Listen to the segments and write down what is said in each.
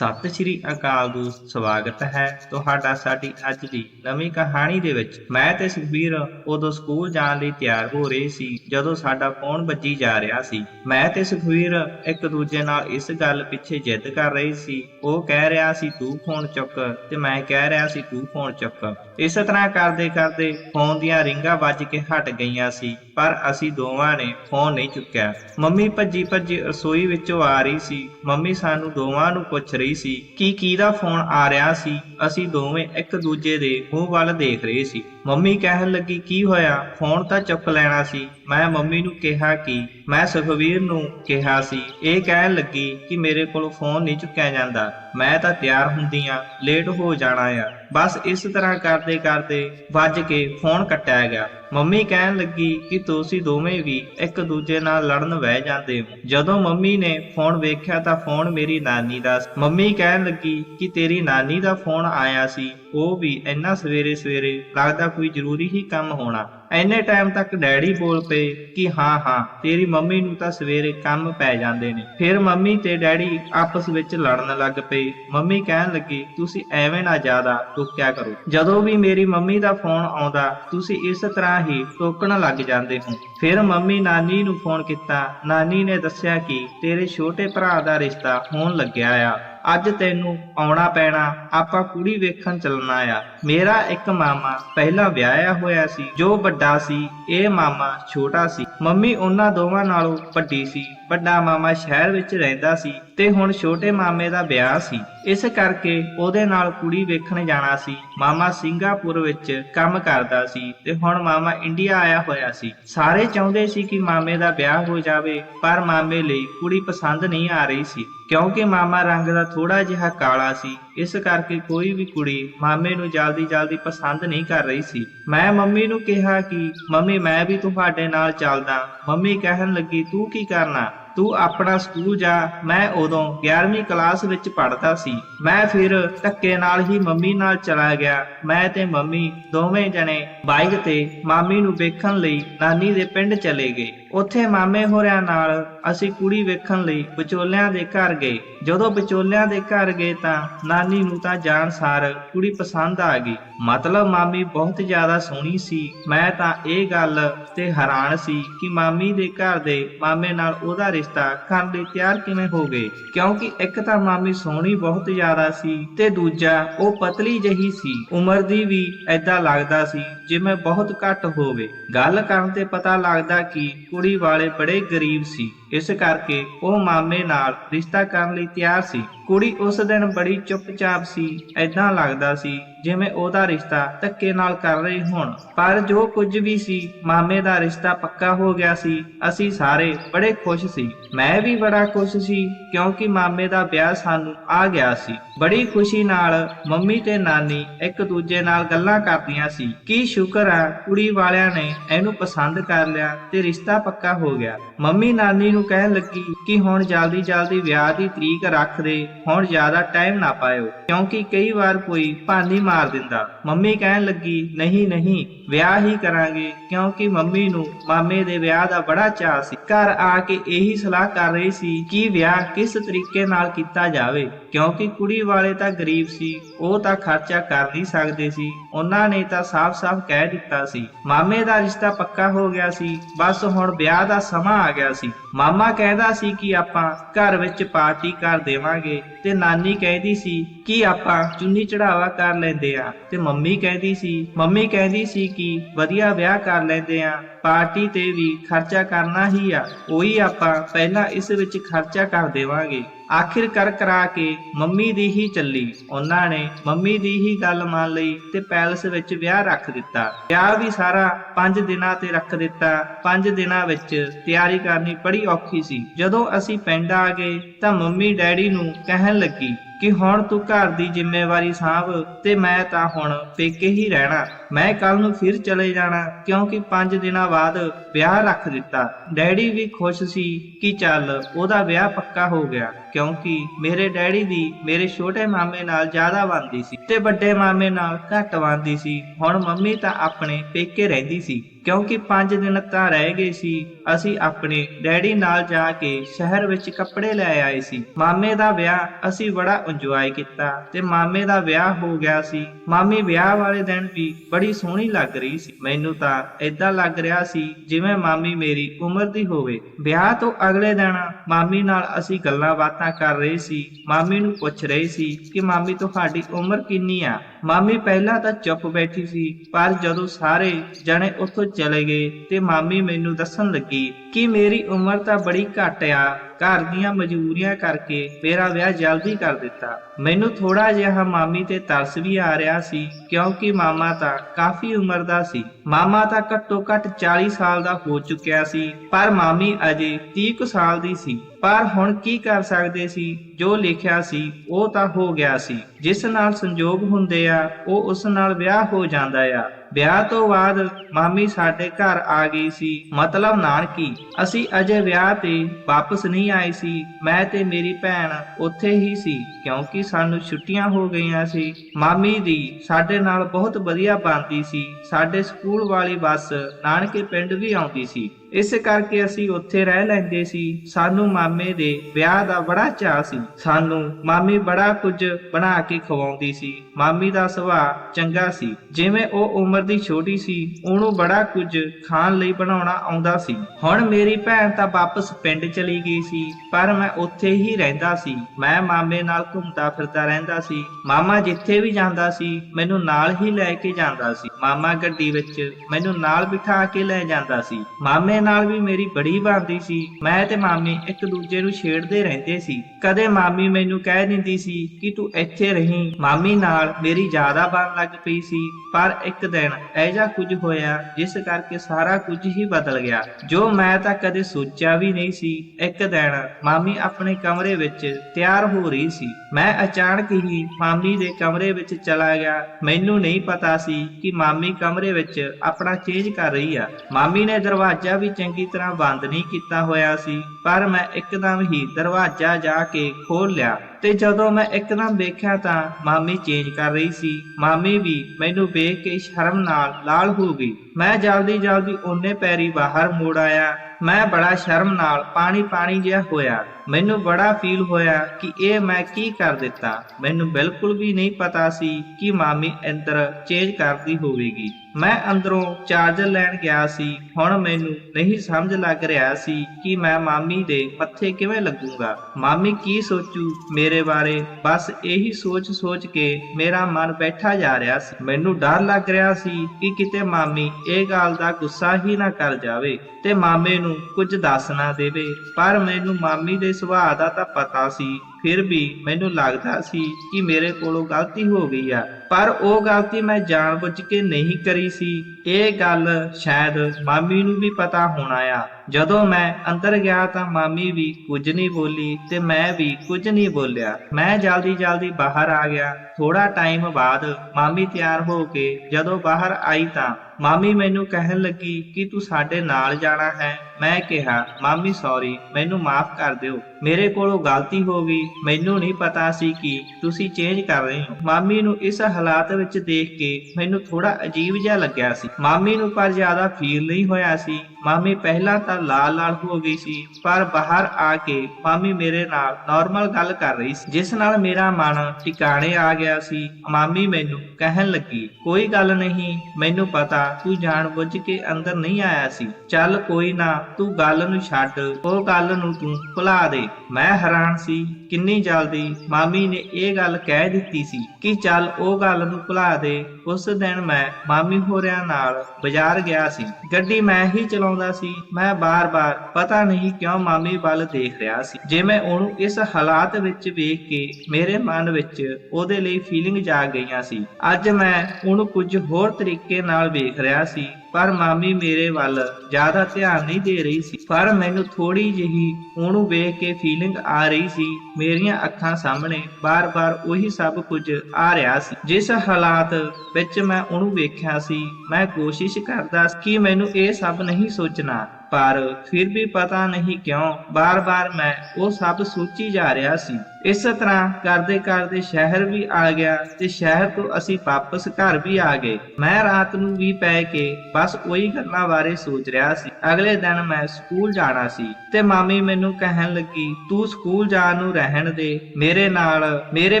ਸਤਿ ਸ਼੍ਰੀ ਅਕਾਲ ਦੋਸਤ, ਸਵਾਗਤ ਹੈ ਤੁਹਾਡਾ ਸਾਡੀ ਅੱਜ ਦੀ ਨਵੀਂ ਕਹਾਣੀ ਦੇ ਵਿੱਚ। ਮੈਂ ਤੇ ਸੁਖਬੀਰ ਉਦੋਂ ਸਕੂਲ ਜਾਣ ਲਈ ਤਿਆਰ ਹੋ ਰਹੇ ਸੀ, ਜਦੋਂ ਸਾਡਾ ਫੋਨ ਵੱਜੀ ਜਾ ਰਿਹਾ ਸੀ। ਮੈਂ ਤੇ ਸੁਖਬੀਰ ਇੱਕ ਦੂਜੇ ਨਾਲ ਇਸ ਗੱਲ ਪਿੱਛੇ ਜਿੱਦ ਕਰ ਰਹੀ ਸੀ। ਉਹ ਕਹਿ ਰਿਹਾ ਸੀ, ਤੂੰ ਫੋਨ ਚੁੱਕ। ਤੇ ਮੈਂ ਕਹਿ ਰਿਹਾ ਸੀ, ਤੂੰ ਫੋਨ ਚੁੱਕ। ਇਸ ਤਰ੍ਹਾਂ ਕਰਦੇ ਕਰਦੇ ਫੋਨ ਦੀਆਂ ਰਿੰਗਾਂ ਵੱਜ ਕੇ ਹਟ ਗਈਆਂ ਸੀ। ਪਰ ਅਸੀਂ ਦੋਵਾਂ ਨੇ ਫੋਨ ਨਹੀਂ ਚੁੱਕਿਆ। ਮੰਮੀ ਭੱਜੀ ਭੱਜੀ ਰਸੋਈ ਵਿੱਚੋਂ ਆ ਰਹੀ ਸੀ। ਮੰਮੀ ਸਾਨੂੰ ਦੋਵਾਂ ਨੂੰ ਪੁੱਛ ਰਹੀ ਸੀ, ਕਿ ਕਿਹਦਾ ਫੋਨ ਆ ਰਿਹਾ ਸੀ? ਅਸੀਂ ਦੋਵੇਂ ਇੱਕ ਦੂਜੇ ਦੇ ਮੂੰਹ ਵੱਲ ਦੇਖ ਰਹੇ ਸੀ। ਮੰਮੀ ਕਹਿਣ ਲੱਗੀ, ਕੀ ਹੋਇਆ? ਫੋਨ ਤਾਂ ਚੁੱਕ ਲੈਣਾ ਸੀ। ਮੈਂ ਮੰਮੀ ਨੂੰ ਕਿਹਾ ਕਿ ਮੈਂ ਸੁਖਵੀਰ ਨੂੰ ਕਿਹਾ ਸੀ। ਇਹ ਕਹਿਣ ਲੱਗੀ ਕਿ ਮੇਰੇ ਕੋਲ ਫੋਨ ਨਹੀਂ ਚੁੱਕਿਆ ਜਾਂਦਾ। ਮੈਂ ਤਾਂ ਤਿਆਰ ਹੁੰਦੀ ਆ, ਲੇਟ ਹੋ ਜਾਣਾ ਆ। ਬਸ ਇਸ ਤਰ੍ਹਾਂ ਕਰਦੇ ਕਰਦੇ ਵੱਜ ਕੇ ਫੋਨ ਕੱਟਿਆ ਗਿਆ। ਮੰਮੀ ਕਹਿਣ ਲੱਗੀ ਕਿ ਤੁਸੀਂ ਦੋਵੇਂ ਵੀ ਇੱਕ ਦੂਜੇ ਨਾਲ ਲੜਨ ਬਹਿ ਜਾਂਦੇ ਹੋ। ਜਦੋਂ ਮੰਮੀ ਨੇ ਫੋਨ ਵੇਖਿਆ ਤਾਂ ਫੋਨ ਮੇਰੀ ਨਾਨੀ ਦਾ ਮੰਮੀ ਕਹਿਣ ਲੱਗੀ ਕਿ ਤੇਰੀ ਨਾਨੀ ਦਾ ਫੋਨ ਆਇਆ ਸੀ। ਉਹ ਵੀ ਇੰਨਾ ਸਵੇਰੇ ਸਵੇਰੇ ਲੱਗਦਾ ਕੋਈ ਜ਼ਰੂਰੀ ਹੀ ਕੰਮ ਹੋਣਾ। ਐਨੇ ਟਾਈਮ ਤੱਕ ਡੈਡੀ ਬੋਲ ਪਏ ਕਿ ਹਾਂ ਹਾਂ, ਤੇਰੀ ਮੰਮੀ ਨੂੰ ਤਾਂ ਸਵੇਰੇ ਕੰਮ ਪੈ ਜਾਂਦੇ ਨੇ। ਫਿਰ ਮੰਮੀ ਤੇ ਡੈਡੀ ਆਪਸ ਵਿੱਚ ਲੜਨ ਲੱਗ ਪਏ। ਮੰਮੀ ਕਹਿਣ ਲੱਗੀ, ਤੁਸੀਂ ਐਵੇਂ ਨਾ ਜ਼ਿਆਦਾ ਟੋਕਿਆ ਕਰੋ। ਜਦੋਂ ਵੀ ਮੇਰੀ ਮੰਮੀ ਦਾ ਫੋਨ ਆਉਂਦਾ, ਤੁਸੀਂ ਇਸ ਤਰ੍ਹਾਂ ਹੀ ਟੋਕਣ ਲੱਗ ਜਾਂਦੇ ਹੋ। ਫਿਰ ਮੰਮੀ ਨਾਨੀ ਨੂੰ ਫੋਨ ਕੀਤਾ। ਨਾਨੀ ਨੇ ਦੱਸਿਆ ਕਿ ਤੇਰੇ ਛੋਟੇ ਭਰਾ ਦਾ ਰਿਸ਼ਤਾ ਹੋਣ ਲੱਗਿਆ ਆ। ਅੱਜ ਤੈਨੂੰ ਆਉਣਾ ਪੈਣਾ, ਆਪਾਂ ਕੁੜੀ ਵੇਖਣ ਚੱਲਣਾ ਆ। ਮੇਰਾ ਇੱਕ ਮਾਮਾ ਪਹਿਲਾਂ ਵਿਆਹਿਆ ਹੋਇਆ ਸੀ, ਜੋ ਵੱਡਾ ਸੀ, ਇਹ ਮਾਮਾ ਛੋਟਾ ਸੀ। ਮੰਮੀ ਉਹਨਾਂ ਦੋਵਾਂ ਨਾਲੋਂ ਵੱਡੀ ਸੀ, ਵੱਡਾ ਮਾਮਾ ਸ਼ਹਿਰ ਵਿੱਚ ਰਹਿੰਦਾ ਸੀ ਤੇ ਹੁਣ ਛੋਟੇ ਮਾਮੇ ਦਾ ਵਿਆਹ ਸੀ। ਇਸ ਕਰਕੇ ਉਹਦੇ ਨਾਲ ਕੁੜੀ ਵੇਖਣ ਜਾਣਾ ਸੀ। ਮਾਮਾ ਸਿੰਗਾਪੁਰ ਵਿੱਚ ਕੰਮ ਕਰਦਾ ਸੀ ਤੇ ਹੁਣ ਮਾਮਾ ਇੰਡੀਆ ਆਇਆ ਹੋਇਆ ਸੀ। ਸਾਰੇ ਚਾਹੁੰਦੇ ਸੀ ਕਿ ਮਾਮੇ ਦਾ ਵਿਆਹ ਹੋ ਜਾਵੇ, ਪਰ ਮਾਮੇ ਲਈ ਕੁੜੀ ਪਸੰਦ ਨਹੀਂ ਆ ਰਹੀ ਸੀ। ਕਿਉਂਕਿ ਮਾਮਾ ਰੰਗ ਦਾ ਥੋੜਾ ਜਿਹਾ ਕਾਲਾ ਸੀ, ਇਸ ਕਰਕੇ ਕੋਈ ਵੀ ਕੁੜੀ ਮਾਮੇ ਨੂੰ ਜਲਦੀ ਜਲਦੀ ਪਸੰਦ ਨਹੀਂ ਕਰ ਰਹੀ ਸੀ। ਮੈਂ ਮੰਮੀ ਨੂੰ ਕਿਹਾ ਕਿ, ਮੰਮੀ, ਮੈਂ ਵੀ ਤੁਹਾਡੇ ਨਾਲ ਚੱਲਦਾ। ਮੰਮੀ ਕਹਿਣ ਲੱਗੀ, ਤੂੰ ਕੀ ਕਰਨਾ? ਤੂੰ ਆਪਣਾ ਸਕੂਲ ਜਾ। ਮੈਂ ਉਦੋਂ 11ਵੀਂ ਕਲਾਸ ਵਿੱਚ ਪੜ੍ਹਦਾ ਸੀ। ਮੈਂ ਫਿਰ ਧੱਕੇ ਨਾਲ ਹੀ ਮੰਮੀ ਨਾਲ ਚਲਾ ਗਿਆ। ਮੈਂ ਤੇ ਮੰਮੀ ਦੋਵੇਂ ਜਣੇ ਬਾਈਕ ਤੇ ਮਾਮੀ ਨੂੰ ਵੇਖਣ ਲਈ ਨਾਨੀ ਦੇ ਪਿੰਡ ਚਲੇ ਗਏ। ਉੱਥੇ ਮਾਮੇ ਹੋਰਿਆਂ ਨਾਲ ਅਸੀਂ ਕੁੜੀ ਵੇਖਣ ਲਈ ਵਿਚੋਲਿਆਂ ਦੇ ਘਰ ਗਏ। ਜਦੋਂ ਵਿਚੋਲਿਆਂ ਦੇ ਘਰ ਗਏ ਤਾਂ ਨਾਨੀ ਨੂੰ ਤਾਂ ਜਾਣ ਸਾਰ ਕੁੜੀ ਪਸੰਦ ਆ ਗਈ। ਮਤਲਬ ਮਾਮੀ ਬਹੁਤ ਜ਼ਿਆਦਾ ਸੋਹਣੀ ਸੀ। ਮੈਂ ਤਾਂ ਇਹ ਗੱਲ ਤੇ ਹੈਰਾਨ ਸੀ ਕਿ ਮਾਮੀ ਦੇ ਘਰ ਦੇ ਮਾਮੇ ਨਾਲ ਉਹਦਾ ਰਿਸ਼ਤਾ ਕਰਨ ਲਈ ਤਿਆਰ ਕਿਵੇਂ ਹੋ ਗਏ। ਕਿਉਂਕਿ ਇੱਕ ਤਾਂ ਮਾਮੀ ਸੋਹਣੀ ਬਹੁਤ ਜ਼ਿਆਦਾ ਸੀ ਤੇ ਦੂਜਾ ਉਹ ਪਤਲੀ ਜਹੀ ਸੀ। ਉਮਰ ਦੀ ਵੀ ਐਦਾਂ ਲੱਗਦਾ ਸੀ ਜਿਵੇਂ ਬਹੁਤ ਘੱਟ ਹੋਵੇ। ਗੱਲ ਕਰਨ ਤੇ ਪਤਾ ਲੱਗਦਾ ਕਿ ਕੁੜੀ ਵਾਲੇ ਬੜੇ ਗਰੀਬ ਸੀ। ਇਸ ਕਰਕੇ ਉਹ ਮਾਮੇ ਨਾਲ ਰਿਸ਼ਤਾ ਕਰਨ ਲਈ ਤਿਆਰ ਸੀ। ਕੁੜੀ ਉਸ ਦਿਨ ਬੜੀ ਚੁੱਪਚਾਪ ਸੀ ਐਦਾਂ ਲੱਗਦਾ ਸੀ ਜਿਵੇਂ ਉਹਦਾ ਰਿਸ਼ਤਾ ਧੱਕੇ ਨਾਲ ਕਰ ਰਹੇ ਹੋਣ। ਪਰ ਜੋ ਕੁਝ ਵੀ ਸੀ, ਮਾਮੇ ਦਾ ਰਿਸ਼ਤਾ ਪੱਕਾ ਹੋ ਗਿਆ ਸੀ। ਅਸੀਂ ਸਾਰੇ ਬੜੇ ਖੁਸ਼ ਸੀ। ਮੈਂ ਵੀ ਬੜਾ ਖੁਸ਼ ਸੀ ਕਿਉਂਕਿ ਮਾਮੇ ਦਾ ਵਿਆਹ ਸਾਨੂੰ ਆ ਗਿਆ ਸੀ। ਬੜੀ ਖੁਸ਼ੀ ਨਾਲ ਮੰਮੀ ਤੇ ਨਾਨੀ ਇੱਕ ਦੂਜੇ ਨਾਲ ਗੱਲਾਂ ਕਰਦੀਆਂ ਸੀ। ਕੀ ਸ਼ੁਕਰ ਆ, ਕੁੜੀ ਵਾਲਿਆਂ ਨੇ ਇਹਨੂੰ ਪਸੰਦ ਕਰ ਲਿਆ ਤੇ ਰਿਸ਼ਤਾ ਪੱਕਾ ਹੋ ਗਿਆ। ਮੰਮੀ ਨਾਨੀ ਨੂੰ ਕਹਿਣ ਲੱਗੀ ਕਿ ਹੁਣ ਜਲਦੀ ਜਲਦੀ ਵਿਆਹ ਦੀ ਤਰੀਕ ਰੱਖ ਦੇ, ਹੁਣ ਜ਼ਿਆਦਾ ਟਾਈਮ ਨਾ ਪਾਇਓ, ਕਿਉਂਕਿ ਕਈ ਵਾਰ ਕੋਈ ਭਾਨੀ ਮਾਰ ਦਿੰਦਾ। ਮੰਮੀ ਕਹਿਣ ਲੱਗੀ, ਨਹੀਂ ਨਹੀਂ ਵਿਆਹ ਹੀ ਕਰਾਂਗੇ, ਕਿਉਂਕਿ ਮੰਮੀ ਨੂੰ ਮਾਮੇ ਦੇ ਵਿਆਹ ਦਾ ਬੜਾ ਚਾਅ ਸੀ। ਘਰ ਆ ਕੇ ਇਹੀ ਸਲਾਹ ਕਰ ਰਹੀ ਸੀ ਕਿ ਵਿਆਹ ਕਿਸ ਤਰੀਕੇ ਨਾਲ ਕੀਤਾ ਜਾਵੇ, ਕਿਉਂਕਿ ਕੁੜੀ ਵਾਲੇ ਤਾਂ ਗਰੀਬ ਸੀ, ਉਹ ਤਾਂ ਖਰਚਾ ਕਰ ਨਹੀਂ ਸਕਦੇ ਸੀ। ਉਹਨਾਂ ਨੇ ਤਾਂ ਸਾਫ਼-ਸਾਫ਼ ਕਹਿ ਦਿੱਤਾ ਸੀ, ਮਾਮੇ ਦਾ ਰਿਸ਼ਤਾ ਪੱਕਾ ਹੋ ਗਿਆ ਸੀ, ਬਸ ਹੁਣ ਵਿਆਹ ਦਾ ਸਮਾਂ ਆ ਗਿਆ ਸੀ। ਮਾਮਾ ਕਹਿੰਦਾ ਸੀ ਕਿ ਆਪਾਂ ਘਰ ਵਿੱਚ ਪਾਰਟੀ ਕਰ ਦੇਵਾਂਗੇ ਤੇ ਨਾਨੀ ਕਹਿੰਦੀ ਸੀ ਕਿ ਆਪਾਂ ਚੁੰਨੀ ਚੜਾਵਾ ਕਰ ਲੈਂਦੇ ਆ ਤੇ ਮੰਮੀ ਕਹਿੰਦੀ ਸੀ, ਮੰਮੀ ਕਹਿੰਦੀ ਸੀ ਕਿ ਵਧੀਆ ਵਿਆਹ ਕਰ ਲੈਂਦੇ ਆ, ਪਾਰਟੀ ਤੇ ਵੀ ਖਰਚਾ ਕਰਨਾ ਹੀ ਆ, ਉਹੀ ਆਪਾਂ ਪਹਿਲਾਂ ਇਸ ਵਿੱਚ ਖਰਚਾ ਕਰ ਦੇਵਾਂਗੇ। ਆਖਿਰ ਕਰ ਕਰਾ ਕੇ ਮੰਮੀ ਦੀ ਹੀ ਚੱਲੀ। ਉਹਨਾਂ ਨੇ ਮੰਮੀ ਦੀ ਹੀ ਗੱਲ ਮੰਨ ਲਈ ਤੇ ਪੈਲਸ ਵਿੱਚ ਵਿਆਹ ਰੱਖ ਦਿੱਤਾ। ਵਿਆਹ ਵੀ ਸਾਰਾ 5 ਦਿਨਾਂ ਤੇ ਰੱਖ ਦਿੱਤਾ। 5 ਦਿਨਾਂ ਵਿੱਚ ਤਿਆਰੀ ਕਰਨੀ ਬੜੀ ਔਖੀ ਸੀ। ਜਦੋਂ ਅਸੀਂ ਪਿੰਡ ਆ ਗਏ ਤਾਂ ਮੰਮੀ ਡੈਡੀ ਨੂੰ ਕਹਿਣ ਲੱਗੀ ਕਿ ਹੁਣ ਤੂੰ ਘਰ ਦੀ ਜ਼ਿੰਮੇਵਾਰੀ ਸਾਂਭ ਤੇ ਮੈਂ ਤਾਂ ਹੁਣ ਪੇਕੇ ਹੀ ਰਹਿਣਾ। ਮੈਂ ਕੱਲ ਨੂੰ ਫਿਰ ਚਲੇ ਜਾਣਾ ਕਿਉਂਕਿ 5 ਦਿਨਾਂ ਬਾਅਦ ਵਿਆਹ ਰੱਖ ਦਿੱਤਾ। ਡੈਡੀ ਵੀ ਖੁਸ਼ ਸੀ ਕਿ ਚੱਲ ਉਹਦਾ ਵਿਆਹ ਪੱਕਾ ਹੋ ਗਿਆ। ਕਿਉਂਕਿ ਮੇਰੇ ਡੈਡੀ ਦੀ ਮੇਰੇ ਛੋਟੇ ਮਾਮੇ ਨਾਲ ਜ਼ਿਆਦਾ ਬਣਦੀ ਸੀ ਤੇ ਵੱਡੇ ਮਾਮੇ ਨਾਲ ਘੱਟ ਬਣਦੀ ਸੀ। ਹੁਣ ਮੰਮੀ ਤਾਂ ਆਪਣੇ ਪੇਕੇ ਰਹਿੰਦੀ ਸੀ। ਕਿਉਂਕਿ 5 ਦਿਨ ਤਾਂ ਰਹਿ ਗਏ ਸੀ, ਅਸੀਂ ਆਪਣੇ ਡੈਡੀ ਨਾਲ ਜਾ ਕੇ ਸ਼ਹਿਰ ਵਿੱਚ ਕੱਪੜੇ ਲੈ ਆਏ ਸੀ। ਮਾਮੇ ਦਾ ਵਿਆਹ ਅਸੀਂ ਬੜਾ ਇੰਜੋਏ ਕੀਤਾ ਤੇ ਮਾਮੇ ਦਾ ਵਿਆਹ ਹੋ ਗਿਆ ਸੀ। ਮਾਮੀ ਵਿਆਹ ਵਾਲੇ ਦਿਨ ਵੀ ਬੜੀ ਸੋਹਣੀ ਲੱਗ ਰਹੀ ਸੀ। ਮੈਨੂੰ ਤਾਂ ਏਦਾਂ ਲੱਗ ਰਿਹਾ ਸੀ ਜਿਵੇਂ ਮਾਮੀ ਮੇਰੀ ਉਮਰ ਦੀ ਹੋਵੇ। ਵਿਆਹ ਤੋਂ ਅਗਲੇ ਦਿਨ ਮਾਮੀ ਨਾਲ ਅਸੀਂ ਗੱਲਾਂ ਬਾਤਾਂ ਕਰ ਰਹੇ ਸੀ। ਮਾਮੀ ਨੂੰ ਪੁੱਛ ਰਹੇ ਸੀ ਕਿ ਮਾਮੀ ਤੁਹਾਡੀ ਉਮਰ ਕਿੰਨੀ ਆ? ਮਾਮੀ ਪਹਿਲਾਂ ਤਾਂ ਚੁੱਪ ਬੈਠੀ ਸੀ, ਪਰ ਜਦੋਂ ਸਾਰੇ ਜਣੇ ਉੱਥੋਂ ਚਲੇ ਗਏ ਤੇ ਮਾਮੀ ਮੈਨੂੰ ਦੱਸਣ ਲੱਗੀ ਕਿ ਮੇਰੀ ਉਮਰ ਤਾਂ ਬੜੀ ਘੱਟ ਆ। ਘਰ ਦੀਆਂ ਮਜਬੂਰੀਆਂ ਕਰਕੇ ਮੇਰਾ ਵਿਆਹ ਜਲਦੀ ਕਰ ਦਿੱਤਾ। ਮੈਨੂੰ ਥੋੜਾ ਜਿਹਾ ਮਾਮੀ ਤੇ ਤਰਸ ਵੀ ਆ ਰਿਹਾ ਸੀ, ਕਿਉਂਕਿ ਮਾਮਾ ਤਾਂ ਕਾਫੀ ਉਮਰ ਦਾ ਸੀ। ਮਾਮਾ ਤਾਂ ਘੱਟੋ ਘੱਟ 40 ਸਾਲ ਦਾ ਹੋ ਚੁੱਕਿਆ ਸੀ, ਪਰ ਮਾਮੀ ਅਜੇ 30 ਕੁ ਸਾਲ ਦੀ ਸੀ। ਪਰ ਹੁਣ ਕੀ ਕਰ ਸਕਦੇ ਸੀ? ਜੋ ਲਿਖਿਆ ਸੀ, ਉਹ ਤਾਂ ਹੋ ਗਿਆ ਸੀ। ਜਿਸ ਨਾਲ ਸੰਜੋਗ ਹੁੰਦੇ ਆ, ਉਹ ਉਸ ਨਾਲ ਵਿਆਹ ਹੋ ਜਾਂਦਾ ਆ। ਵਿਆਹ ਤੋਂ ਬਾਅਦ ਮਾਮੀ ਸਾਡੇ ਘਰ ਆ ਗਈ ਸੀ। ਮਤਲਬ ਨਾਨਕੀ। ਅਸੀਂ ਅਜੇ ਵਿਆਹ ਤੇ ਵਾਪਸ ਨਹੀਂ ਆਏ ਸੀ। ਮੈਂ ਤੇ ਮੇਰੀ ਭੈਣ ਉੱਥੇ ਹੀ ਸੀ, ਕਿਉਂਕਿ ਸਾਨੂੰ ਛੁੱਟੀਆਂ ਹੋ ਗਈਆਂ ਸੀ। ਮਾਮੀ ਦੀ ਸਾਡੇ ਨਾਲ ਬਹੁਤ ਵਧੀਆ ਬਣਦੀ ਸੀ। ਸਾਡੇ ਸਕੂਲ ਵਾਲੀ ਬੱਸ ਨਾਨਕੇ ਪਿੰਡ ਵੀ ਆਉਂਦੀ ਸੀ। ਇਸ ਕਰਕੇ ਅਸੀਂ ਉੱਥੇ ਰਹਿ ਲੈਂਦੇ ਸੀ। ਸਾਨੂੰ ਮਾਮੇ ਦੇ ਵਿਆਹ ਦਾ ਬੜਾ ਚਾਅ ਸੀ। ਸਾਨੂੰ ਮਾਮੀ ਬੜਾ ਕੁਝ ਬਣਾ ਕੇ ਖਵਾਉਂਦੀ ਸੀ। ਮਾਮੀ ਦਾ ਸੁਭਾਅ ਚੰਗਾ ਸੀ। ਜਿਵੇਂ ਉਹ ਉਮਰ ਦੀ ਛੋਟੀ ਸੀ, ਉਹਨੂੰ ਬੜਾ ਕੁਝ ਖਾਣ ਲਈ ਬਣਾਉਣਾ ਆਉਂਦਾ ਸੀ। ਹੁਣ ਮੇਰੀ ਭੈਣ ਤਾਂ ਵਾਪਸ ਪਿੰਡ ਚਲੀ ਗਈ ਸੀ, ਪਰ ਮੈਂ ਉੱਥੇ ਹੀ ਰਹਿੰਦਾ ਸੀ। ਮੈਂ ਮਾਮੇ ਨਾਲ ਘੁੰਮਦਾ ਫਿਰਦਾ ਰਹਿੰਦਾ ਸੀ। ਮਾਮਾ ਜਿੱਥੇ ਵੀ ਜਾਂਦਾ ਸੀ, ਮੈਨੂੰ ਨਾਲ ਹੀ ਲੈ ਕੇ ਜਾਂਦਾ ਸੀ। ਮਾਮਾ ਗੱਡੀ ਵਿੱਚ ਮੈਨੂੰ ਨਾਲ ਬਿਠਾ ਕੇ ਲੈ ਜਾਂਦਾ ਸੀ। ਮਾਮੇ ਨਾਲ ਵੀ ਮੇਰੀ ਬੜੀ ਬਣਦੀ ਸੀ। ਮੈਂ ਤੇ ਮਾਮੀ ਇੱਕ ਦੂਜੇ ਨੂੰ ਛੇੜਦੇ ਰਹਿੰਦੇ ਸੀ। ਕਦੇ ਮਾਮੀ ਮੈਨੂੰ ਕਹਿ ਦਿੰਦੀ ਸੀ ਕਿ ਤੂੰ ਇੱਥੇ ਰਹੀਂ। ਮਾਮੀ ਨਾਲ ਮੇਰੀ ਜ਼ਿਆਦਾ ਬਣ ਲੱਗ ਪਈ ਸੀ। ਪਰ ਇੱਕ ਦਿਨ ਐਜਾ ਕੁਝ ਹੋਇਆ, ਜਿਸ ਕਰਕੇ ਸਾਰਾ ਕੁਝ ਹੀ ਬਦਲ ਗਿਆ। ਜੋ ਮੈਂ ਤਾਂ ਕਦੇ ਸੋਚਿਆ ਵੀ ਨਹੀਂ ਸੀ। ਇੱਕ ਦਿਨ ਮਾਮੀ ਆਪਣੇ ਕਮਰੇ ਵਿੱਚ ਤਿਆਰ ਹੋ ਰਹੀ ਸੀ। ਮੈਂ ਅਚਾਨਕ ਹੀ ਮਾਮੀ ਦੇ ਕਮਰੇ ਵਿੱਚ ਚਲਾ ਗਿਆ। ਮੈਨੂੰ ਨਹੀਂ ਪਤਾ ਸੀ ਕਿ ਮਾਮੀ ਕਮਰੇ ਵਿੱਚ ਆਪਣਾ ਚੇਂਜ ਕਰ ਰਹੀ ਆ। ਮਾਮੀ ਨੇ ਦਰਵਾਜ਼ਾ ਵੀ ਚੰਗੀ ਤਰ੍ਹਾਂ ਬੰਦ ਨਹੀਂ ਕੀਤਾ ਹੋਇਆ ਸੀ, ਪਰ ਮੈਂ ਇੱਕਦਮ ਹੀ ਦਰਵਾਜ਼ਾ ਜਾ ਕੇ ਖੋਲ ਲਿਆ। ਤੇ ਜਦੋਂ ਮੈਂ ਇੱਕਦਮ ਵੇਖਿਆ ਤਾਂ ਮਾਮੀ ਚੇਂਜ ਕਰ ਰਹੀ ਸੀ। ਮਾਮੀ ਵੀ ਮੈਨੂੰ ਵੇਖ ਕੇ ਸ਼ਰਮ ਨਾਲ ਲਾਲ ਹੋ ਗਈ। ਮੈਂ ਜਲਦੀ ਜਲਦੀ ਉਹਨੇ ਪੈਰੀ ਬਾਹਰ ਮੋੜ ਆਇਆ। ਮੈਂ ਬੜਾ ਸ਼ਰਮ ਨਾਲ ਪਾਣੀ ਪਾਣੀ ਜਿਹਾ ਹੋਇਆ। ਮੈਨੂੰ ਬੜਾ ਫੀਲ ਹੋਇਆ ਕਿ ਇਹ ਮੈਂ ਕੀ ਕਰ ਦਿੱਤਾ। ਮੈਨੂੰ ਬਿਲਕੁਲ ਵੀ ਨਹੀਂ ਪਤਾ ਸੀ ਕਿ ਮਾਮੀ ਅੰਦਰ ਚੇਂਜ ਕਰਦੀ ਹੋਵੇਗੀ। ਮੈਂ ਅੰਦਰੋਂ ਚਾਰਜਰ ਲੈਣ ਗਿਆ ਸੀ, ਹੁਣ ਮੈਨੂੰ ਨਹੀਂ ਸਮਝ ਲੱਗ ਰਿਹਾ ਸੀ ਕਿ ਮੈਂ ਮਾਮੀ ਦੇ ਮੱਥੇ ਕਿਵੇਂ ਲੱਗੂੰਗਾ। ਮਾਮੀ ਕੀ ਸੋਚੂ ਮੇਰੇ ਬਾਰੇ? ਬਸ ਇਹੀ ਸੋਚ ਸੋਚ ਕੇ ਮੇਰਾ ਮਨ ਬੈਠਾ ਜਾ ਰਿਹਾ ਸੀ। ਮੈਨੂੰ ਡਰ ਲੱਗ ਰਿਹਾ ਸੀ ਕਿ ਕਿਤੇ ਮਾਮੀ ਇਹ ਗੱਲ ਦਾ ਗੁੱਸਾ ਹੀ ਨਾ ਕਰ ਜਾਵੇ ਤੇ ਮਾਮੇ ਨੂੰ ਕੁਝ ਦੱਸ ਨਾ ਦੇਵੇ। ਪਰ ਮੈਨੂੰ ਮਾਮੀ ਦੇ ਸੁਭਾਅ ਦਾ ਤਾਂ ਪਤਾ ਸੀ ਫਿਰ ਵੀ ਮੈਨੂੰ ਲੱਗਦਾ ਸੀ ਕਿ ਮੇਰੇ ਕੋਲੋਂ ਗਲਤੀ ਹੋ ਗਈ ਆ। ਪਰ ਉਹ ਗਲਤੀ ਮੈਂ ਜਾਣਬੁੱਝ ਕੇ ਨਹੀਂ ਕਰੀ ਸੀ। ਇਹ ਗੱਲ ਸ਼ਾਇਦ ਮਾਮੀ ਨੂੰ ਵੀ ਪਤਾ ਹੋਣਾ ਆ। ਜਦੋਂ ਮੈਂ ਅੰਦਰ ਗਿਆ ਤਾਂ ਮਾਮੀ ਵੀ ਕੁਝ ਨਹੀਂ ਬੋਲੀ ਤੇ ਮੈਂ ਵੀ ਕੁਝ ਨਹੀਂ ਬੋਲਿਆ। ਮੈਂ ਜਲਦੀ ਜਲਦੀ ਬਾਹਰ ਆ ਗਿਆ। ਥੋੜਾ ਟਾਈਮ ਬਾਅਦ ਮਾਮੀ ਤਿਆਰ ਹੋ ਕੇ ਜਦੋਂ ਬਾਹਰ ਆਈ ਤਾਂ ਮਾਮੀ ਮੈਨੂੰ ਕਹਿਣ ਲੱਗੀ ਕਿ ਤੂੰ ਸਾਡੇ ਨਾਲ ਜਾਣਾ ਹੈ। ਮੈਂ ਕਿਹਾ, ਮਾਮੀ ਸੌਰੀ ਮੈਨੂੰ ਮਾਫ ਕਰ ਦਿਓ। ਮੇਰੇ ਕੋਲੋਂ ਗਲਤੀ ਹੋ ਗਈ। ਮੈਨੂੰ ਨਹੀਂ ਪਤਾ ਸੀ ਕਿ ਤੁਸੀਂ ਚੇਂਜ ਕਰ ਰਹੇ ਹੋ। ਮਾਮੀ ਨੂੰ ਇਸ ਹਾਲਾਤ ਵਿੱਚ ਦੇਖ ਕੇ ਮੈਨੂੰ ਥੋੜਾ ਅਜੀਬ ਜਿਹਾ ਲੱਗਿਆ ਸੀ। ਮਾਮੀ ਨੂੰ ਪਰ ਜ਼ਿਆਦਾ ਫੀਲ ਨਹੀਂ ਹੋਇਆ ਸੀ। ਮਾਮੀ ਪਹਿਲਾਂ ਤਾਂ ਲਾਲ ਲਾਲ ਹੋ ਗਈ ਸੀ, ਪਰ ਬਾਹਰ ਆ ਕੇ ਮਾਮੀ ਮੇਰੇ ਨਾਲ ਨਾਰਮਲ ਗੱਲ ਕਰ ਰਹੀ ਸੀ। ਜਿਸ ਨਾਲ ਮੇਰਾ ਮਨ ਟਿਕਾਣੇ ਆ ਗਿਆ ਸੀ। ਮਾਮੀ ਮੈਨੂੰ ਕਹਿਣ ਲੱਗੀ, ਕੋਈ ਗੱਲ ਨਹੀਂ, ਮੈਨੂੰ ਪਤਾ ਤੂੰ ਜਾਣਬੁੱਝ ਕੇ ਅੰਦਰ ਨਹੀਂ ਆਇਆ ਸੀ। ਚੱਲ ਕੋਈ ਨਾ, ਤੂੰ ਗੱਲ ਨੂੰ ਛੱਡ, ਉਹ ਗੱਲ ਨੂੰ ਤੂੰ ਭੁਲਾ ਦੇ। ਮੈਂ ਹੈਰਾਨ ਸੀ, ਕਿੰਨੀ ਜਲਦੀ ਮਾਮੀ ਨੇ ਇਹ ਗੱਲ ਕਹਿ ਦਿੱਤੀ ਸੀ ਕਿ ਚੱਲ ਉਹ ਗੱਲ ਨੂੰ ਭੁਲਾ ਦੇ। ਉਸ ਦਿਨ ਮੈਂ ਮਾਮੀ ਹੋਰਿਆਂ ਨਾਲ ਬਾਜ਼ਾਰ ਗਿਆ ਸੀ। ਗੱਡੀ ਮੈਂ ਹੀ ਚਲਾ ਚਲਾਉਂਦਾ ਸੀ। ਮੈਂ ਬਾਰ-ਬਾਰ ਪਤਾ ਨਹੀਂ ਕਿਉਂ ਮਾਮੀ ਵੱਲ ਦੇਖ ਰਿਹਾ ਸੀ। ਜੇ ਮੈਂ ਉਹਨੂੰ ਇਸ ਹਾਲਾਤ ਵਿੱਚ ਵੇਖ ਕੇ ਮੇਰੇ ਮਨ ਵਿੱਚ ਉਹਦੇ ਲਈ ਫੀਲਿੰਗ ਜਾਗ ਗਈਆਂ ਸੀ। ਅੱਜ ਮੈਂ ਉਹਨੂੰ ਕੁਝ ਹੋਰ ਤਰੀਕੇ ਨਾਲ ਵੇਖ ਰਿਹਾ ਸੀ। ਪਰ ਮਾਮੀ ਮੇਰੇ ਵੱਲ ਜ਼ਿਆਦਾ ਧਿਆਨ ਨਹੀਂ ਦੇ ਰਹੀ ਸੀ। ਪਰ ਮੈਨੂੰ ਥੋੜੀ ਜਿਹੀ ਉਹਨੂੰ ਵੇਖ ਕੇ ਫੀਲਿੰਗ ਆ ਰਹੀ ਸੀ। ਮੇਰੀਆਂ ਅੱਖਾਂ ਸਾਹਮਣੇ ਬਾਰ-ਬਾਰ ਉਹੀ ਸਭ ਕੁਝ ਆ ਰਿਹਾ ਸੀ। ਜਿਸ ਹਾਲਾਤ ਵਿੱਚ ਮੈਂ ਉਹਨੂੰ ਵੇਖਿਆ ਸੀ, ਮੈਂ ਕੋਸ਼ਿਸ਼ ਕਰਦਾ ਕਿ ਮੈਨੂੰ ਇਹ ਸਭ ਨਹੀਂ ਸੋਚਣਾ, ਪਰ ਫਿਰ ਵੀ ਪਤਾ ਨਹੀਂ ਕਿਉਂ ਬਾਰ-ਬਾਰ ਮੈਂ ਉਹ ਸਭ ਸੋਚੀ ਜਾ ਰਿਹਾ ਸੀ। ਇਸ ਤਰ੍ਹਾਂ ਕਰਦੇ ਕਰਦੇ ਸ਼ਹਿਰ ਵੀ ਆ ਗਿਆ ਤੇ ਸ਼ਹਿਰ ਤੋਂ ਅਸੀਂ ਵਾਪਸ ਘਰ ਵੀ ਆ ਗਏ। ਮੈਂ ਰਾਤ ਨੂੰ ਵੀ ਪੈ ਕੇ ਬਸ ਉਹੀ ਗੱਲਾਂ ਬਾਰੇ ਸੋਚ ਰਿਹਾ ਸੀ। ਅਗਲੇ ਦਿਨ ਮੈਂ ਸਕੂਲ ਜਾਣਾ ਸੀ ਤੇ ਮਾਮੀ ਮੈਨੂੰ ਕਹਿਣ ਲੱਗੀ, ਤੂੰ ਸਕੂਲ ਜਾਣ ਨੂੰ ਰਹਿਣ ਦੇ, ਮੇਰੇ ਨਾਲ, ਮੇਰੇ